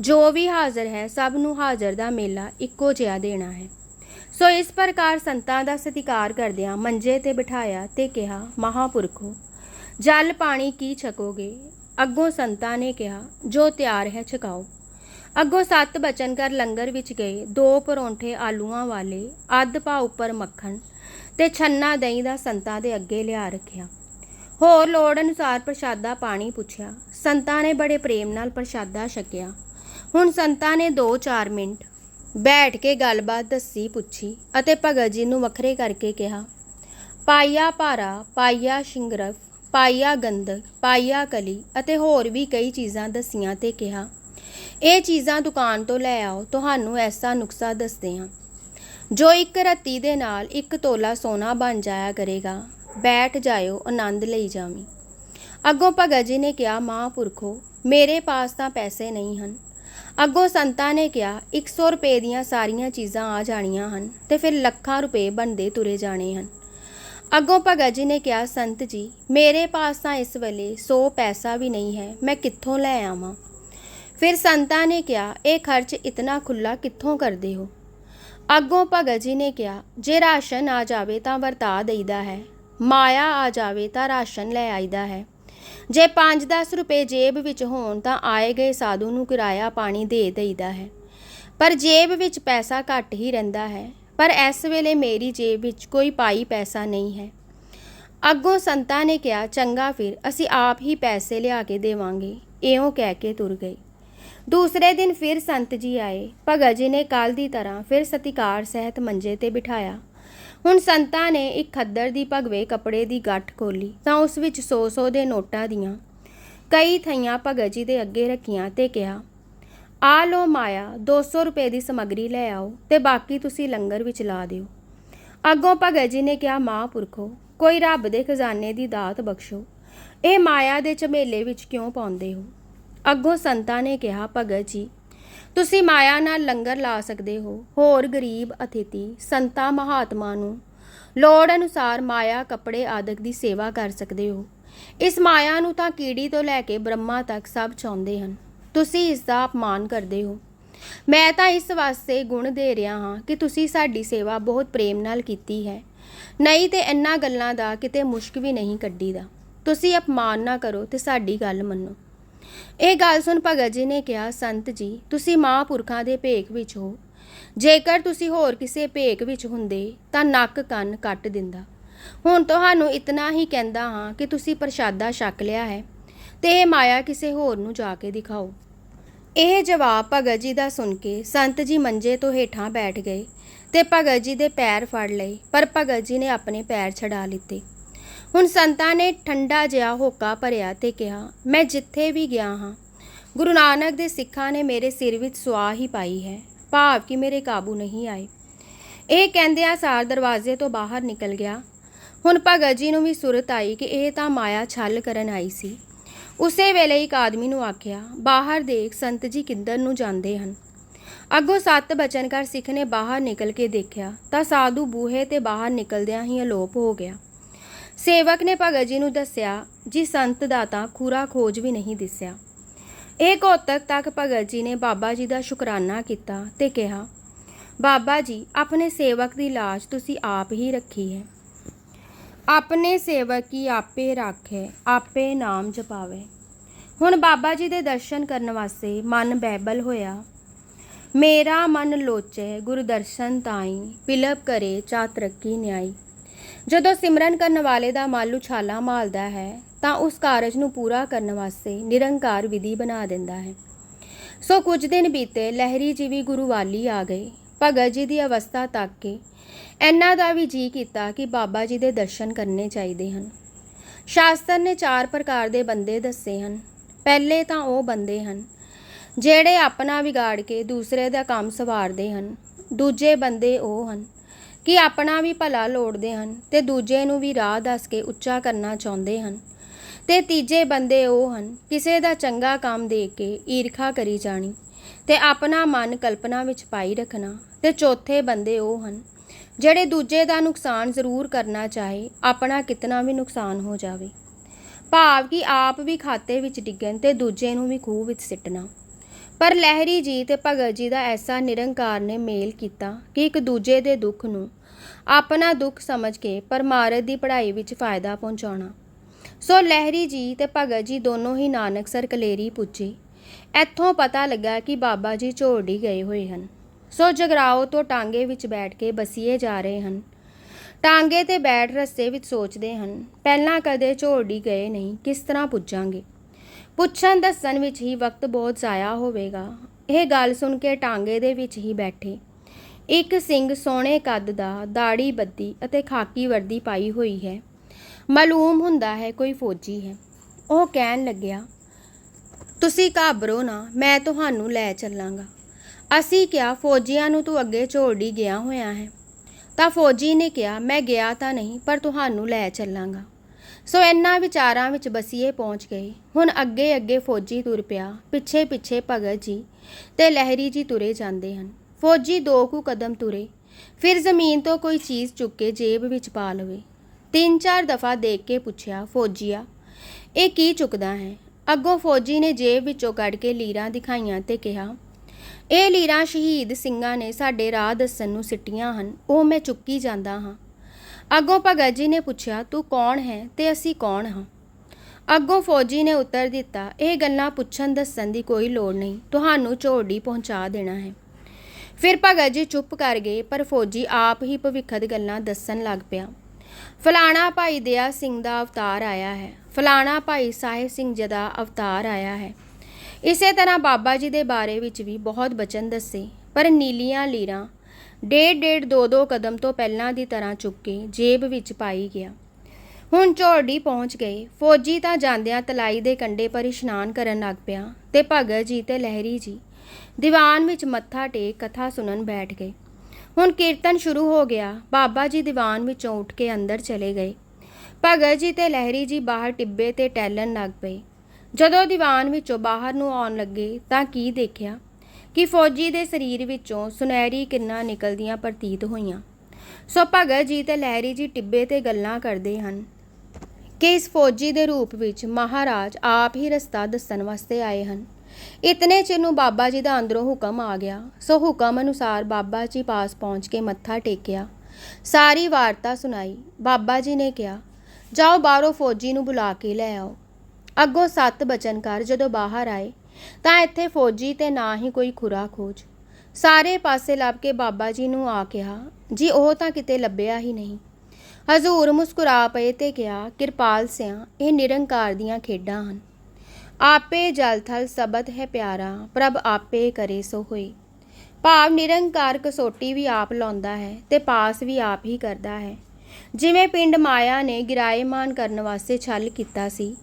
ਜੋ ਵੀ ਹਾਜ਼ਰ ਹੈ, ਸਭ ਨੂੰ ਹਾਜ਼ਰ ਦਾ ਮੇਲਾ ਇੱਕੋ ਜਿਹਾ ਦੇਣਾ ਹੈ। ਸੋ ਇਸ ਪ੍ਰਕਾਰ ਸੰਤਾਂ ਦਾ ਸਤਿਕਾਰ ਕਰਦਿਆਂ ਮੰਜੇ ਤੇ ਬਿਠਾਇਆ ਤੇ ਕਿਹਾ, ਮਹਾਪੁਰਖੋ, ਜਲ ਪਾਣੀ ਕੀ ਛਕੋਗੇ? ਅੱਗੋਂ ਸੰਤਾਂ ਨੇ ਕਿਹਾ, ਜੋ ਤਿਆਰ ਹੈ, ਛਕਾਓ। ਅੱਗੋਂ ਸੱਤ ਬਚਨ ਕਰ ਲੰਗਰ ਵਿੱਚ ਗਏ, ਦੋ ਪਰੌਂਠੇ ਆਲੂਆਂ ਵਾਲੇ, ਅੱਧ ਪਾ ਉੱਪਰ ਮੱਖਣ ਤੇ ਛੰਨਾ ਦਹੀਂ ਦਾ ਸੰਤਾਂ ਦੇ ਅੱਗੇ ਲਿਆ ਰੱਖਿਆ। ਹੋਰ ਲੋੜ ਅਨੁਸਾਰ ਪ੍ਰਸ਼ਾਦਾ ਪਾਣੀ ਪੁੱਛਿਆ। ਸੰਤਾਂ ਨੇ ਬੜੇ ਪ੍ਰੇਮ ਨਾਲ ਪ੍ਰਸ਼ਾਦਾ ਛਕਿਆ। ਹੁਣ ਸੰਤਾਂ ਨੇ 2-4 ਮਿੰਟ ਬੈਠ ਕੇ ਗੱਲਬਾਤ ਦੱਸੀ, ਪੁੱਛੀ ਅਤੇ ਭਗਤ ਜੀ ਨੂੰ ਵੱਖਰੇ ਕਰਕੇ ਕਿਹਾ ਪਾਈਆ ਭਾਰਾ ਪਾਈਆ ਸ਼ਿੰਗਰਫ ਪਾਈਆ ਗੰਧਕ ਪਾਈਆ ਕਲੀ ਅਤੇ ਹੋਰ ਵੀ ਕਈ ਚੀਜ਼ਾਂ ਦਸੀਆਂ ਤੇ ਕਿਹਾ ਇਹ ਚੀਜ਼ਾਂ ਦੁਕਾਨ ਤੋਂ ਲੈ ਆਓ, ਤੁਹਾਨੂੰ ਐਸਾ ਨੁਕਸਾ ਦੱਸਦੇ ਹਾਂ। ਜੋ ਇੱਕ ਰੱਤੀ ਦੇ ਨਾਲ ਇੱਕ ਤੋਲਾ ਸੋਨਾ ਬਣ ਜਾਇਆ ਕਰੇਗਾ, ਬੈਠ ਜਾਇਓ, ਆਨੰਦ ਲਈ ਜਾਵੀਂ। ਅੱਗੋਂ ਭਗਤ ਜੀ ਨੇ ਕਿਹਾ ਮਹਾਂਪੁਰਖੋ ਮੇਰੇ ਪਾਸ ਤਾਂ ਪੈਸੇ ਨਹੀਂ ਹਨ। ਅੱਗੋਂ ਸੰਤਾਂ ਨੇ ਕਿਹਾ 100 ਰੁਪਏ ਦੀਆਂ ਸਾਰੀਆਂ ਚੀਜ਼ਾਂ ਆ ਜਾਣੀਆਂ ਹਨ ਤੇ ਫਿਰ ਲੱਖਾਂ ਰੁਪਏ ਬਣਦੇ ਤੁਰੇ ਜਾਣੇ ਹਨ। ਅੱਗੋਂ ਭਗਤ ਜੀ ਨੇ ਕਿਹਾ, ਸੰਤ ਜੀ, ਮੇਰੇ ਪਾਸ ਤਾਂ ਇਸ ਵੇਲੇ 100 ਪੈਸਾ ਵੀ ਨਹੀਂ ਹੈ, ਮੈਂ ਕਿੱਥੋਂ ਲੈ ਆਵਾਂ? ਫਿਰ ਸੰਤਾਂ ਨੇ ਕਿਹਾ, ਇਹ ਖਰਚ ਇਤਨਾ ਖੁੱਲਾ ਕਿੱਥੋਂ ਕਰਦੇ ਹੋ? ਅੱਗੋਂ ਭਗਤ ਜੀ ਨੇ ਕਿਹਾ, ਜੇ ਰਾਸ਼ਨ ਆ ਜਾਵੇ ਤਾਂ ਵਰਤਾ ਦੇਈਦਾ ਹੈ, ਮਾਇਆ ਆ ਜਾਵੇ ਤਾਂ ਰਾਸ਼ਨ ਲੈ ਆਈਦਾ ਹੈ। ਜੇ 5-10 ਰੁਪਏ ਜੇਬ ਵਿੱਚ ਹੋਣ ਤਾਂ ਆਏ ਗਏ ਸਾਧੂ ਨੂੰ ਕਿਰਾਇਆ ਪਾਣੀ ਦੇ ਦੇਈਦਾ ਹੈ। ਪਰ ਜੇਬ ਵਿੱਚ ਪੈਸਾ ਘੱਟ ਹੀ ਰਹਿੰਦਾ ਹੈ, ਪਰ ਇਸ ਵੇਲੇ ਮੇਰੀ ਜੇਬ ਵਿੱਚ ਕੋਈ ਪਾਈ ਪੈਸਾ ਨਹੀਂ ਹੈ। ਅੱਗੋਂ ਸੰਤਾਂ ਨੇ ਕਿਹਾ, ਚੰਗਾ ਫਿਰ, ਅਸੀਂ ਆਪ ਹੀ ਪੈਸੇ ਲਿਆ ਕੇ ਦੇਵਾਂਗੇ। ਇਉਂ ਕਹਿ ਕੇ ਤੁਰ ਗਏ। ਦੂਸਰੇ ਦਿਨ ਫਿਰ ਸੰਤ ਜੀ ਆਏ। ਭਗਤ ਜੀ ਨੇ ਕੱਲ ਦੀ ਤਰ੍ਹਾਂ ਫਿਰ ਸਤਿਕਾਰ ਸਹਿਤ ਮੰਜੇ ਤੇ ਬਿਠਾਇਆ। ਹੁਣ ਸੰਤਾਂ ਨੇ ਇੱਕ ਖੱਦਰ ਦੀ ਭਗਵੇ ਕੱਪੜੇ ਦੀ ਗੱਠ ਖੋਲੀ ਤਾਂ ਉਸ ਵਿੱਚ 100-100 ਦੇ ਨੋਟਾਂ ਦੀਆਂ ਕਈ ਥਈਆਂ ਭਗਤ ਜੀ ਦੇ ਅੱਗੇ ਰੱਖੀਆਂ ਤੇ ਕਿਹਾ, ਆ ਲੋ ਮਾਇਆ 200 ਰੁਪਏ ਦੀ ਸਮੱਗਰੀ ਲੈ ਆਓ ਤੇ ਬਾਕੀ ਤੁਸੀਂ ਲੰਗਰ ਵਿੱਚ ਲਾ ਦਿਓ। ਅੱਗੋਂ ਭਗਤ ਜੀ ਨੇ ਕਿਹਾ ਮਹਾਂਪੁਰਖੋ ਕੋਈ ਰੱਬ ਦੇ ਖਜ਼ਾਨੇ ਦੀ ਦਾਤ ਬਖਸ਼ੋ। ਇਹ ਮਾਇਆ ਦੇ ਝਮੇਲੇ ਵਿੱਚ ਕਿਉਂ ਪਾਉਂਦੇ ਹੋ? ਅੱਗੋਂ ਸੰਤਾਂ ਨੇ ਕਿਹਾ, ਭਗਤ ਜੀ, ਤੁਸੀਂ ਮਾਇਆ ਨਾਲ ਲੰਗਰ ਲਾ ਸਕਦੇ ਹੋ। ਹੋਰ ਗਰੀਬ ਅਤਿਥੀ ਸੰਤਾਂ ਮਹਾਤਮਾ ਨੂੰ ਲੋੜ ਅਨੁਸਾਰ ਮਾਇਆ ਕੱਪੜੇ ਆਦਿਕ ਦੀ ਸੇਵਾ ਕਰ ਸਕਦੇ ਹੋ। ਇਸ ਮਾਇਆ ਨੂੰ ਤਾਂ ਕੀੜੀ ਤੋਂ ਲੈ ਕੇ ਬ੍ਰਹਮਾ ਤੱਕ ਸਭ ਚਾਹੁੰਦੇ ਹਨ। ਤੁਸੀਂ ਇਸ ਦਾ ਅਪਮਾਨ ਕਰਦੇ ਹੋ। ਮੈਂ ਤਾਂ ਇਸ ਵਾਸਤੇ ਗੁਣ ਦੇ ਰਿਹਾ ਹਾਂ ਕਿ ਤੁਸੀਂ ਸਾਡੀ ਸੇਵਾ ਬਹੁਤ ਪ੍ਰੇਮ ਨਾਲ ਕੀਤੀ ਹੈ। ਨਹੀਂ ਤੇ ਇੰਨਾ ਗੱਲਾਂ ਦਾ ਕਿਤੇ ਮੁਸ਼ਕ ਵੀ ਨਹੀਂ ਕੱਢੀਦਾ। ਤੁਸੀਂ ਅਪਮਾਨ ਨਾ ਕਰੋ ਤੇ ਸਾਡੀ ਗੱਲ ਮੰਨੋ। ਇਹ ਗੱਲ ਸੁਣ ਭਗਤ ਜੀ ਨੇ ਕਿਹਾ, ਸੰਤ ਜੀ, ਤੁਸੀਂ ਮਹਾਂਪੁਰਖਾਂ ਦੇ ਭੇਖ ਵਿੱਚ ਹੋ। ਜੇਕਰ ਤੁਸੀਂ ਹੋਰ ਕਿਸੇ ਭੇਖ ਵਿੱਚ ਹੁੰਦੇ, ਤਾਂ ਨੱਕ ਕੰਨ ਕੱਟ ਦਿੰਦਾ। ਹੁਣ ਤੁਹਾਨੂੰ ਇਤਨਾ ਹੀ ਕਹਿੰਦਾ ਹਾਂ ਕਿ ਤੁਸੀਂ ਪ੍ਰਸ਼ਾਦਾ ਛਕ ਲਿਆ ਹੈ, ਤੇ ਇਹ ਮਾਇਆ ਕਿਸੇ ਹੋਰ ਨੂੰ ਜਾ ਕੇ ਦਿਖਾਓ। ਇਹ ਜਵਾਬ ਭਗਤ ਜੀ ਦਾ ਸੁਣ ਕੇ ਸੰਤ ਜੀ ਮੰਜੇ ਤੋਂ ਹੇਠਾਂ ਬੈਠ ਗਏ ਤੇ ਭਗਤ ਜੀ ਦੇ ਪੈਰ ਫੜ ਲਏ, ਪਰ ਭਗਤ ਜੀ ਨੇ ਆਪਣੇ ਪੈਰ ਛਡਾ ਲਿੱਤੇ। ਹੁਣ ਸੰਤਾਂ ਨੇ ਠੰਡਾ ਜਿਹਾ ਹੋਕਾ ਭਰਿਆ ਤੇ ਕਿਹਾ, ਮੈਂ ਜਿੱਥੇ ਵੀ ਗਿਆ ਹਾਂ, ਗੁਰੂ ਨਾਨਕ ਦੇ ਸਿੱਖਾਂ ਨੇ ਮੇਰੇ ਸਿਰ ਵਿੱਚ ਸੁਆਹ ਹੀ ਪਾਈ ਹੈ, ਭਾਵ ਕਿ ਮੇਰੇ ਕਾਬੂ ਨਹੀਂ ਆਏ। ਇਹ ਕਹਿੰਦਿਆਂ ਸਾਰ ਦਰਵਾਜ਼ੇ ਤੋਂ ਬਾਹਰ ਨਿਕਲ ਗਿਆ। ਹੁਣ ਭਗਤ ਜੀ ਨੂੰ ਵੀ ਸੁਰਤ ਆਈ ਕਿ ਇਹ ਤਾਂ ਮਾਇਆ ਛਲ ਕਰਨ ਆਈ ਸੀ। ਉਸੇ ਵੇਲੇ ਇੱਕ ਆਦਮੀ ਨੂੰ ਆਖਿਆ, ਬਾਹਰ ਦੇਖ, ਸੰਤ ਜੀ ਕਿੱਧਰ ਨੂੰ ਜਾਂਦੇ ਹਨ? ਅੱਗੋਂ ਸੱਤ ਬਚਨਕਾਰ ਸਿੱਖ ਨੇ ਬਾਹਰ ਨਿਕਲ ਕੇ ਦੇਖਿਆ ਤਾਂ ਸਾਧੂ ਬੂਹੇ ਤੇ ਬਾਹਰ ਨਿਕਲਦਿਆਂ ਹੀ ਅਲੋਪ ਹੋ ਗਿਆ। ਸੇਵਕ ਨੇ ਭਗਤ ਜੀ ਨੂੰ ਦੱਸਿਆ, ਜੀ ਸੰਤ ਦਾ ਤਾਂ ਖੂਰਾ ਖੋਜ ਵੀ ਨਹੀਂ ਦਿਸਿਆ। ਇਹ ਕੋਤਕ ਤੱਕ ਭਗਤ ਜੀ ਨੇ ਬਾਬਾ ਜੀ ਦਾ ਸ਼ੁਕਰਾਨਾ ਕੀਤਾ ਤੇ ਕਿਹਾ, ਬਾਬਾ ਜੀ, ਆਪਣੇ ਸੇਵਕ ਦੀ ਲਾਜ ਤੁਸੀਂ ਆਪ ਹੀ ਰੱਖੀ ਹੈ। ਆਪਣੇ ਸੇਵਕ ਹੀ ਆਪੇ ਰਾਖੇ, ਆਪੇ ਨਾਮ ਜਪਾਵੇ। ਹੁਣ ਬਾਬਾ ਜੀ ਦੇ ਦਰਸ਼ਨ ਕਰਨ ਵਾਸਤੇ ਮਨ ਬੈਬਲ ਹੋਇਆ। ਮੇਰਾ ਮਨ ਲੋਚੈ ਗੁਰਦਰਸ਼ਨ ਤਾਈ, ਪਿਲਪ ਕਰੇ ਚਾ ਤਰੱਕੀ ਨਿਆਈ। ਜਦੋਂ ਸਿਮਰਨ ਕਰਨ ਵਾਲੇ ਦਾ ਮਨ ਉਛਾਲਾ ਮਾਲਦਾ ਹੈ, ਤਾਂ ਉਸ ਕਾਰਜ ਨੂੰ ਪੂਰਾ ਕਰਨ ਵਾਸਤੇ ਨਿਰੰਕਾਰ ਵਿਧੀ ਬਣਾ ਦਿੰਦਾ ਹੈ। ਸੋ ਕੁਝ ਦਿਨ ਬੀਤੇ ਲਹਿਰੀ ਜੀ ਵੀ ਗੁਰੂ ਵਾਲੀ ਆ ਗਏ ਭਗਤ ਜੀ ਦੀ ਅਵਸਥਾ ਤੱਕ ਕੇ ਇਹਨਾਂ ਦਾ ਵੀ ਜੀ ਕੀਤਾ ਕਿ ਬਾਬਾ ਜੀ ਦੇ ਦਰਸ਼ਨ ਕਰਨੇ ਚਾਹੀਦੇ ਹਨ। ਸ਼ਾਸਤਰ ਨੇ ਚਾਰ ਪ੍ਰਕਾਰ ਦੇ ਬੰਦੇ ਦੱਸੇ ਹਨ। ਪਹਿਲੇ ਤਾਂ ਉਹ ਬੰਦੇ ਹਨ, ਜਿਹੜੇ ਆਪਣਾ ਵਿਗਾੜ ਕੇ ਦੂਸਰੇ ਦਾ ਕੰਮ ਸਵਾਰਦੇ ਹਨ। ਦੂਜੇ ਬੰਦੇ ਉਹ ਹਨ ਕਿ ਆਪਣਾ ਵੀ ਭਲਾ ਲੋੜਦੇ ਹਨ ਤੇ ਦੂਜੇ ਨੂੰ ਵੀ ਰਾਹ ਦੱਸ ਕੇ ਉੱਚਾ ਕਰਨਾ ਚਾਹੁੰਦੇ ਹਨ। ਤੇ ਤੀਜੇ ਬੰਦੇ ਉਹ ਹਨ, ਕਿਸੇ ਦਾ ਚੰਗਾ ਕੰਮ ਦੇਖ ਕੇ ਈਰਖਾ ਕਰੀ ਜਾਣੀ ਤੇ ਆਪਣਾ ਮਨ ਕਲਪਨਾ ਵਿੱਚ ਪਾਈ ਰੱਖਣਾ। ਤੇ ਚੌਥੇ ਬੰਦੇ ਉਹ ਹਨ, ਜਿਹੜੇ ਦੂਜੇ ਦਾ ਨੁਕਸਾਨ ਜ਼ਰੂਰ ਕਰਨਾ ਚਾਹੇ, ਆਪਣਾ ਕਿਤਨਾ ਵੀ ਨੁਕਸਾਨ ਹੋ ਜਾਵੇ। ਭਾਵ ਕਿ ਆਪ ਵੀ ਖਾਤੇ ਵਿੱਚ ਡਿੱਗਣ ਤੇ ਦੂਜੇ ਨੂੰ ਵੀ ਖੂਹ ਵਿੱਚ ਸਿੱਟਣਾ। ਪਰ ਲਹਿਰੀ ਜੀ ਤੇ ਭਗਤ ਜੀ ਦਾ ਐਸਾ ਨਿਰੰਕਾਰ ਨੇ ਮੇਲ ਕੀਤਾ ਕਿ ਇੱਕ ਦੂਜੇ ਦੇ ਦੁੱਖ ਨੂੰ ਆਪਣਾ ਦੁੱਖ ਸਮਝ ਕੇ ਪਰਮਾਰਥ ਦੀ ਪੜ੍ਹਾਈ ਵਿੱਚ ਫਾਇਦਾ ਪਹੁੰਚਾਉਣਾ। ਸੋ ਲਹਿਰੀ ਜੀ ਤੇ ਭਗਤ ਜੀ ਦੋਨੋਂ ਹੀ ਨਾਨਕਸਰ ਕਲੇਰੀ ਪੁੱਜੀ। ਇੱਥੋਂ ਪਤਾ ਲੱਗਾ ਕਿ ਬਾਬਾ ਜੀ ਝੋੜੀ ਗਏ ਹੋਏ ਹਨ। ਸੋ ਜਗਰਾਓ ਤੋਂ ਟਾਂਗੇ ਵਿੱਚ ਬੈਠ ਕੇ ਬਸੀਏ ਜਾ ਰਹੇ ਹਨ। ਟਾਂਗੇ ਤੇ ਬੈਠ ਰਸਤੇ ਵਿੱਚ ਸੋਚਦੇ ਹਨ, ਪਹਿਲਾਂ ਕਦੇ ਝੋੜੀ ਗਏ ਨਹੀਂ, ਕਿਸ ਤਰ੍ਹਾਂ ਪੁੱਜਾਂਗੇ? ਪੁੱਛਣ ਦੱਸਣ ਵਿੱਚ ਹੀ ਵਕਤ ਬਹੁਤ ਜ਼ਾਇਆ ਹੋਵੇਗਾ। ਇਹ ਗੱਲ ਸੁਣ ਕੇ ਟਾਂਗੇ ਦੇ ਵਿੱਚ ਹੀ ਬੈਠੇ। ਇੱਕ ਸਿੰਘ ਸੋਹਣੇ ਕੱਦ ਦਾ ਦਾੜੀ ਬੱਦੀ ਅਤੇ ਖਾਕੀ ਵਰਦੀ ਪਾਈ ਹੋਈ ਹੈ। ਮਾਲੂਮ ਹੁੰਦਾ ਹੈ ਕੋਈ ਫੌਜੀ ਹੈ। ਉਹ ਕਹਿਣ ਲੱਗਿਆ, ਤੁਸੀਂ ਘਾਬਰੋ ਨਾ, ਮੈਂ ਤੁਹਾਨੂੰ ਲੈ ਚੱਲਾਂਗਾ। ਅਸੀਂ ਕਿਹਾ, ਫੌਜੀਆਂ ਨੂੰ ਤੂੰ ਅੱਗੇ ਝੋੜੀ ਗਿਆ ਹੋਇਆ ਹੈ। ਤਾਂ ਫੌਜੀ ਨੇ ਕਿਹਾ, ਮੈਂ ਗਿਆ ਤਾਂ ਨਹੀਂ, ਪਰ ਤੁਹਾਨੂੰ ਲੈ ਚੱਲਾਂਗਾ। ਸੋ ਇੰਨਾ ਵਿਚਾਰਾਂ ਵਿੱਚ ਬਸੀਏ ਪਹੁੰਚ ਗਏ। ਹੁਣ ਅੱਗੇ ਅੱਗੇ ਫੌਜੀ ਤੁਰ ਪਿਆ। ਪਿੱਛੇ ਪਿੱਛੇ ਭਗਤ ਜੀ ਤੇ ਲਹਿਰੀ ਜੀ ਤੁਰੇ ਜਾਂਦੇ ਹਨ। ਫੌਜੀ ਦੋ ਕੁ ਕਦਮ ਤੁਰੇ। ਫਿਰ ਜ਼ਮੀਨ ਤੋਂ ਕੋਈ ਚੀਜ਼ ਚੁੱਕ ਕੇ ਜੇਬ ਵਿੱਚ ਪਾ ਲਵੇ। ਤਿੰਨ ਚਾਰ ਦਫਾ ਦੇਖ ਕੇ ਪੁੱਛਿਆ, ਫੌਜੀਆ, ਇਹ ਕੀ ਚੁੱਕਦਾ ਹੈ? ਅੱਗੋਂ ਫੌਜੀ ਨੇ ਜੇਬ ਵਿੱਚੋਂ ਕੱਢ ਕੇ ਲੀਰਾਂ ਦਿਖਾਈਆਂ ਤੇ ਕਿਹਾ, ਇਹ ਲੀਰਾਂ ਸ਼ਹੀਦ ਸਿੰਘਾਂ ਨੇ ਸਾਡੇ ਰਾਹ ਦੱਸਣ ਨੂੰ ਸਿੱਟੀਆਂ ਹਨ। ਉਹ ਮੈਂ ਚੁੱਕੀ ਜਾਂਦਾ ਹਾਂ। ਅੱਗੋਂ ਭਗਤ ਜੀ ਨੇ ਪੁੱਛਿਆ, ਤੂੰ ਕੌਣ ਹੈ ਤੇ ਅਸੀਂ ਕੌਣ ਹਾਂ? ਅੱਗੋਂ ਫੌਜੀ ਨੇ ਉੱਤਰ ਦਿੱਤਾ, ਇਹ ਗੱਲਾਂ ਪੁੱਛਣ ਦੱਸਣ ਦੀ ਕੋਈ ਲੋੜ ਨਹੀਂ, ਤੁਹਾਨੂੰ ਝੋੜੀ ਪਹੁੰਚਾ ਦੇਣਾ ਹੈ। ਫਿਰ ਭਗਤ ਜੀ ਚੁੱਪ ਕਰ ਗਏ, ਪਰ ਫੌਜੀ ਆਪ ਹੀ ਭਵਿੱਖਤ ਗੱਲਾਂ ਦੱਸਣ ਲੱਗ ਪਿਆ। ਫਲਾਣਾ ਭਾਈ ਦਇਆ ਸਿੰਘ ਦਾ ਅਵਤਾਰ ਆਇਆ ਹੈ, ਫਲਾਣਾ ਭਾਈ ਸਾਹਿਬ ਸਿੰਘ ਜੀ ਦਾ ਅਵਤਾਰ ਆਇਆ ਹੈ। ਇਸੇ ਤਰ੍ਹਾਂ ਬਾਬਾ ਜੀ ਦੇ ਬਾਰੇ ਵਿੱਚ ਵੀ ਬਹੁਤ ਬਚਨ ਦੱਸੇ, ਪਰ ਨੀਲੀਆਂ ਲੀਰਾਂ ਡੇਢ ਡੇਢ ਦੋ ਦੋ ਕਦਮ ਤੋਂ ਪਹਿਲਾਂ ਦੀ ਤਰ੍ਹਾਂ ਚੁੱਕ ਕੇ ਜੇਬ ਵਿੱਚ ਪਾਈ ਗਿਆ। ਹੁਣ ਝੋੜੀ ਪਹੁੰਚ ਗਏ ਫੌਜੀ ਤਾਂ ਜਾਂਦਿਆਂ ਤਲਾਈ ਦੇ ਕੰਢੇ ਪਰ ਇਸ਼ਨਾਨ ਕਰਨ ਲੱਗ ਪਿਆ ਤੇ ਭਗਤ ਜੀ ਤੇ ਲਹਿਰੀ ਜੀ ਦੀਵਾਨ ਵਿੱਚ ਮੱਥਾ ਟੇਕ, ਕਥਾ ਸੁਣਨ ਬੈਠ ਗਏ। ਹੁਣ ਕੀਰਤਨ ਸ਼ੁਰੂ ਹੋ ਗਿਆ। ਬਾਬਾ ਜੀ ਦੀਵਾਨ ਵਿੱਚੋਂ ਉੱਠ ਕੇ ਅੰਦਰ ਚਲੇ ਗਏ। ਭਗਤ ਜੀ ਤੇ ਲਹਿਰੀ ਜੀ ਬਾਹਰ ਟਿੱਬੇ ਤੇ ਟਹਿਲਣ ਲੱਗ ਪਏ। ਜਦੋਂ ਦੀਵਾਨ ਵਿੱਚੋਂ ਬਾਹਰ ਨੂੰ ਆਉਣ ਲੱਗੇ ਤਾਂ ਕੀ ਦੇਖਿਆ? ਕਿ ਫੌਜੀ ਦੇ ਸਰੀਰ ਵਿੱਚੋਂ ਸੁਨਹਿਰੀ ਕਿਰਨਾਂ ਨਿਕਲਦੀਆਂ ਪ੍ਰਤੀਤ ਹੋਈਆਂ। ਸੋ ਭਗਤ ਜੀ ਤੇ ਲਹਿਰੀ ਜੀ ਟਿੱਬੇ ਤੇ ਗੱਲਾਂ ਕਰਦੇ ਹਨ ਕਿ ਇਸ ਫੌਜੀ ਦੇ ਰੂਪ ਵਿੱਚ ਮਹਾਰਾਜ ਆਪ ਹੀ ਰਸਤਾ ਦੱਸਣ ਵਾਸਤੇ ਆਏ ਹਨ। ਇਤਨੇ ਚਿਰ ਨੂੰ ਬਾਬਾ ਜੀ ਦਾ ਅੰਦਰੋਂ ਹੁਕਮ ਆ ਗਿਆ। ਸੋ ਹੁਕਮ ਅਨੁਸਾਰ ਬਾਬਾ ਜੀ ਪਾਸ ਪਹੁੰਚ ਕੇ ਮੱਥਾ ਟੇਕਿਆ। ਸਾਰੀ ਵਾਰਤਾ ਸੁਣਾਈ। ਬਾਬਾ ਜੀ ਨੇ ਕਿਹਾ, ਜਾਓ ਬਾਹਰੋਂ ਫੌਜੀ ਨੂੰ ਬੁਲਾ ਕੇ ਲੈ ਆਓ। ਅੱਗੋਂ ਸੱਤ ਬਚਨ ਕਰ ਜਦੋਂ ਬਾਹਰ ਆਏ ਤਾਂ ਇੱਥੇ ਫੌਜੀ ਤੇ ਨਾ ਹੀ ਕੋਈ ਖੁਰਾ ਖੋਜ। ਸਾਰੇ ਪਾਸੇ ਲੱਭ ਕੇ ਬਾਬਾ ਜੀ ਨੂੰ ਆ ਕਿਹਾ, ਜੀ, ਉਹ ਤਾਂ ਕਿਤੇ ਲੱਭਿਆ ਹੀ ਨਹੀਂ। ਹਜ਼ੂਰ ਮੁਸਕਰਾ ਪਏ ਤੇ ਕਿਹਾ, ਕਿਰਪਾਲ ਸਿਆ, ਇਹ ਨਿਰੰਕਾਰ ਦੀਆਂ ਖੇਡਾਂ ਹਨ। ਆਪੇ ਜਲ ਥਲ ਸਬਦ ਹੈ ਪਿਆਰਾ, ਪ੍ਰਭ ਆਪੇ ਕਰੇ ਸੋ ਹੋਈ ਭਾਵ ਨਿਰੰਕਾਰ ਕਸੋਟੀ ਵੀ ਆਪ ਲਾਉਂਦਾ ਹੈ ਤੇ ਪਾਸ ਵੀ ਆਪ ਹੀ ਕਰਦਾ ਹੈ। ਜਿਵੇਂ ਪਿੰਡ ਮਾਇਆ ਨੇ ਗਿਰਾਏਮਾਨ ਕਰਨ ਵਾਸਤੇ ਛਲ ਕੀਤਾ ਸੀ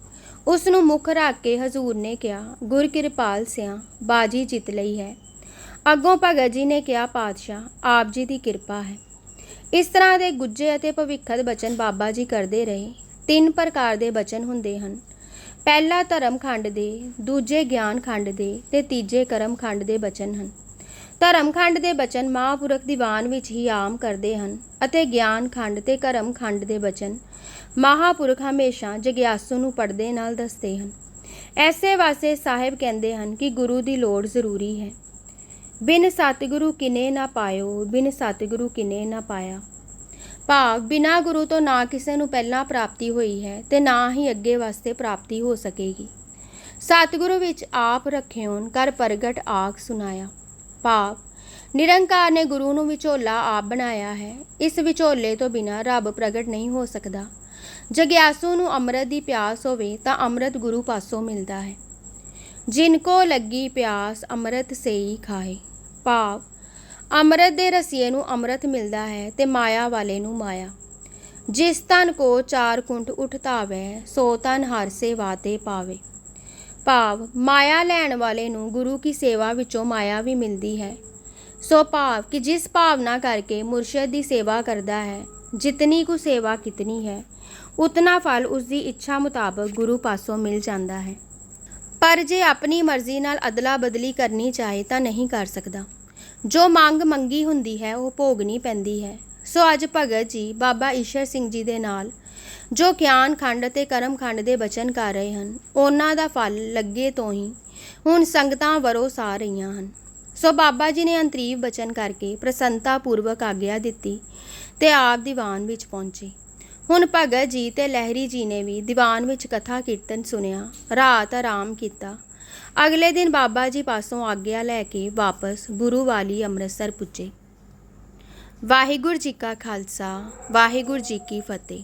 ਉਸ ਨੂੰ ਮੁੱਖ ਰੱਖ ਕੇ ਹਜ਼ੂਰ ਨੇ ਕਿਹਾ, ਗੁਰ ਕਿਰਪਾਲ ਸਿਆਂ, ਬਾਜੀ ਜਿੱਤ ਲਈ ਹੈ। ਅੱਗੋਂ ਭਗਤ ਜੀ ਨੇ ਕਿਹਾ, ਪਾਤਸ਼ਾਹ, ਆਪ ਜੀ ਦੀ ਕਿਰਪਾ ਹੈ। ਇਸ ਤਰ੍ਹਾਂ ਦੇ ਗੁੱਜੇ ਅਤੇ ਭਵਿੱਖਤ ਬਚਨ ਬਾਬਾ ਜੀ ਕਰਦੇ ਰਹੇ। ਤਿੰਨ ਪ੍ਰਕਾਰ ਦੇ ਬਚਨ ਹੁੰਦੇ ਹਨ। ਪਹਿਲਾ ਧਰਮ ਖੰਡ ਦੇ, ਦੂਜੇ ਗਿਆਨ ਖੰਡ ਦੇ ਤੇ ਤੀਜੇ ਕਰਮ ਖੰਡ ਦੇ ਬਚਨ ਹਨ। ਧਰਮ ਖੰਡ ਦੇ ਬਚਨ ਮਹਾਂਪੁਰਖ ਦੀਵਾਨ ਵਿੱਚ ਹੀ ਆਮ ਕਰਦੇ ਹਨ ਅਤੇ ਗਿਆਨ ਖੰਡ ਤੇ ਕਰਮ ਖੰਡ ਦੇ ਬਚਨ ਮਹਾਂਪੁਰਖ ਹਮੇਸ਼ਾ ਜਗਿਆਸੂ ਨੂੰ ਪੜਦੇ ਨਾਲ ਦੱਸਦੇ ਹਨ। ਐਸੇ ਵਾਸਤੇ ਸਾਹਿਬ ਕਹਿੰਦੇ ਹਨ ਕਿ ਗੁਰੂ ਦੀ ਲੋੜ ਜ਼ਰੂਰੀ ਹੈ। ਬਿਨ ਸਤਿਗੁਰੂ ਕਿਨੇ ਨਾ ਪਾਇਓ, ਬਿਨ ਸਤਿਗੁਰੂ ਕਿਨੇ ਨਾ ਪਾਇਆ। ਭਾਵ ਬਿਨਾ ਗੁਰੂ ਤੋਂ ਨਾ ਕਿਸੇ ਨੂੰ ਪਹਿਲਾਂ ਪ੍ਰਾਪਤੀ ਹੋਈ ਹੈ ਤੇ ਨਾ ਹੀ ਅੱਗੇ ਵਾਸਤੇ ਪ੍ਰਾਪਤੀ ਹੋ ਸਕੇਗੀ। ਸਤਿਗੁਰੂ ਵਿੱਚ ਆਪ ਰਖਿਓਨ ਕਰ ਪ੍ਰਗਟ ਆਖ ਸੁਨਾਇਆ। ਭਾਵ ਨਿਰੰਕਾਰ ਨੇ ਗੁਰੂ ਨੂੰ ਵਿਚੋਲਾ ਆਪ ਬਣਾਇਆ ਹੈ। ਇਸ ਵਿਚੋਲੇ ਤੋਂ ਬਿਨਾ ਰੱਬ ਪ੍ਰਗਟ ਨਹੀਂ ਹੋ ਸਕਦਾ। ਜਗਿਆਸੂ ਨੂੰ ਅੰਮ੍ਰਿਤ ਦੀ ਪਿਆਸ ਹੋਵੇ ਤਾਂ ਅੰਮ੍ਰਿਤ ਗੁਰੂ ਪਾਸੋਂ ਮਿਲਦਾ ਹੈ। ਜਿਨ ਕੋ ਲੱਗੀ ਪਿਆਸ ਅੰਮ੍ਰਿਤ ਸੇਈ ਖਾਏ। ਭਾਵ ਅੰਮ੍ਰਿਤ ਦੇ ਰਸੀਏ ਨੂੰ ਅੰਮ੍ਰਿਤ ਮਿਲਦਾ ਹੈ ਤੇ ਮਾਇਆ ਵਾਲੇ ਨੂੰ ਮਾਇਆ। ਜਿਸ ਤਨ ਕੋ ਚਾਰ ਕੁੰਠ ਉਠਤਾਵੇ ਸੋ ਤਨ ਹਰ ਸੇਵਾ ਤੇ ਪਾਵੇ। ਭਾਵ ਮਾਇਆ ਲੈਣ ਵਾਲੇ ਨੂੰ ਗੁਰੂ ਕੀ ਸੇਵਾ ਵਿੱਚੋਂ ਮਾਇਆ ਵੀ ਮਿਲਦੀ ਹੈ। ਸੋ ਭਾਵ ਕਿ ਜਿਸ ਭਾਵਨਾ ਕਰਕੇ ਮੁਰਸ਼ਦ ਦੀ ਸੇਵਾ ਕਰਦਾ ਹੈ, ਜਿਤਨੀ ਕੁ ਸੇਵਾ ਕਿਤਨੀ ਹੈ, ਉਤਨਾ ਫਲ ਉਸ ਦੀ ਇੱਛਾ ਮੁਤਾਬਕ ਗੁਰੂ ਪਾਸੋਂ ਮਿਲ ਜਾਂਦਾ ਹੈ। ਪਰ ਜੇ ਆਪਣੀ ਮਰਜ਼ੀ ਨਾਲ ਅਦਲਾ ਬਦਲੀ ਕਰਨੀ ਚਾਹੇ ਤਾਂ ਨਹੀਂ ਕਰ ਸਕਦਾ। ਜੋ ਮੰਗ ਮੰਗੀ ਹੁੰਦੀ ਹੈ, ਉਹ ਭੋਗਣੀ ਪੈਂਦੀ ਹੈ। ਸੋ ਅੱਜ ਭਗਤ ਜੀ ਬਾਬਾ ਈਸ਼ਰ ਸਿੰਘ ਜੀ ਦੇ ਨਾਲ ਜੋ ਗਿਆਨ ਖੰਡ ਅਤੇ ਕਰਮ ਖੰਡ ਦੇ ਬਚਨ ਕਰ ਰਹੇ ਹਨ, ਉਹਨਾਂ ਦਾ ਫਲ ਲੱਗੇ ਤੋਂ ਹੀ ਹੁਣ ਸੰਗਤਾਂ ਵਰੋਸ ਆ ਰਹੀਆਂ ਹਨ। ਸੋ ਬਾਬਾ ਜੀ ਨੇ ਅੰਤਰੀਵ ਬਚਨ ਕਰਕੇ ਪ੍ਰਸੰਨਤਾ ਪੂਰਵਕ ਆਗਿਆ ਦਿੱਤੀ ਤੇ ਆਪ ਦੀਵਾਨ ਵਿੱਚ ਪਹੁੰਚੇ। ਹੁਣ ਭਗਤ ਜੀ ਤੇ ਲਹਿਰੀ ਜੀ ਨੇ ਵੀ ਦੀਵਾਨ ਵਿੱਚ ਕਥਾ ਕੀਰਤਨ ਸੁਨਿਆ ਰਾਤ ਆਰਾਮ ਕੀਤਾ। ਅਗਲੇ ਦਿਨ ਬਾਬਾ ਜੀ ਪਾਸੋਂ ਆਗਿਆ ਲੈ ਕੇ ਵਾਪਸ ਗੁਰੂ ਵਾਲੀ ਅੰਮ੍ਰਿਤਸਰ ਪੁੱਜੇ। ਵਾਹਿਗੁਰੂ ਜੀ ਕਾ ਖਾਲਸਾ, ਵਾਹਿਗੁਰੂ ਜੀ ਕੀ ਫਤਿਹ।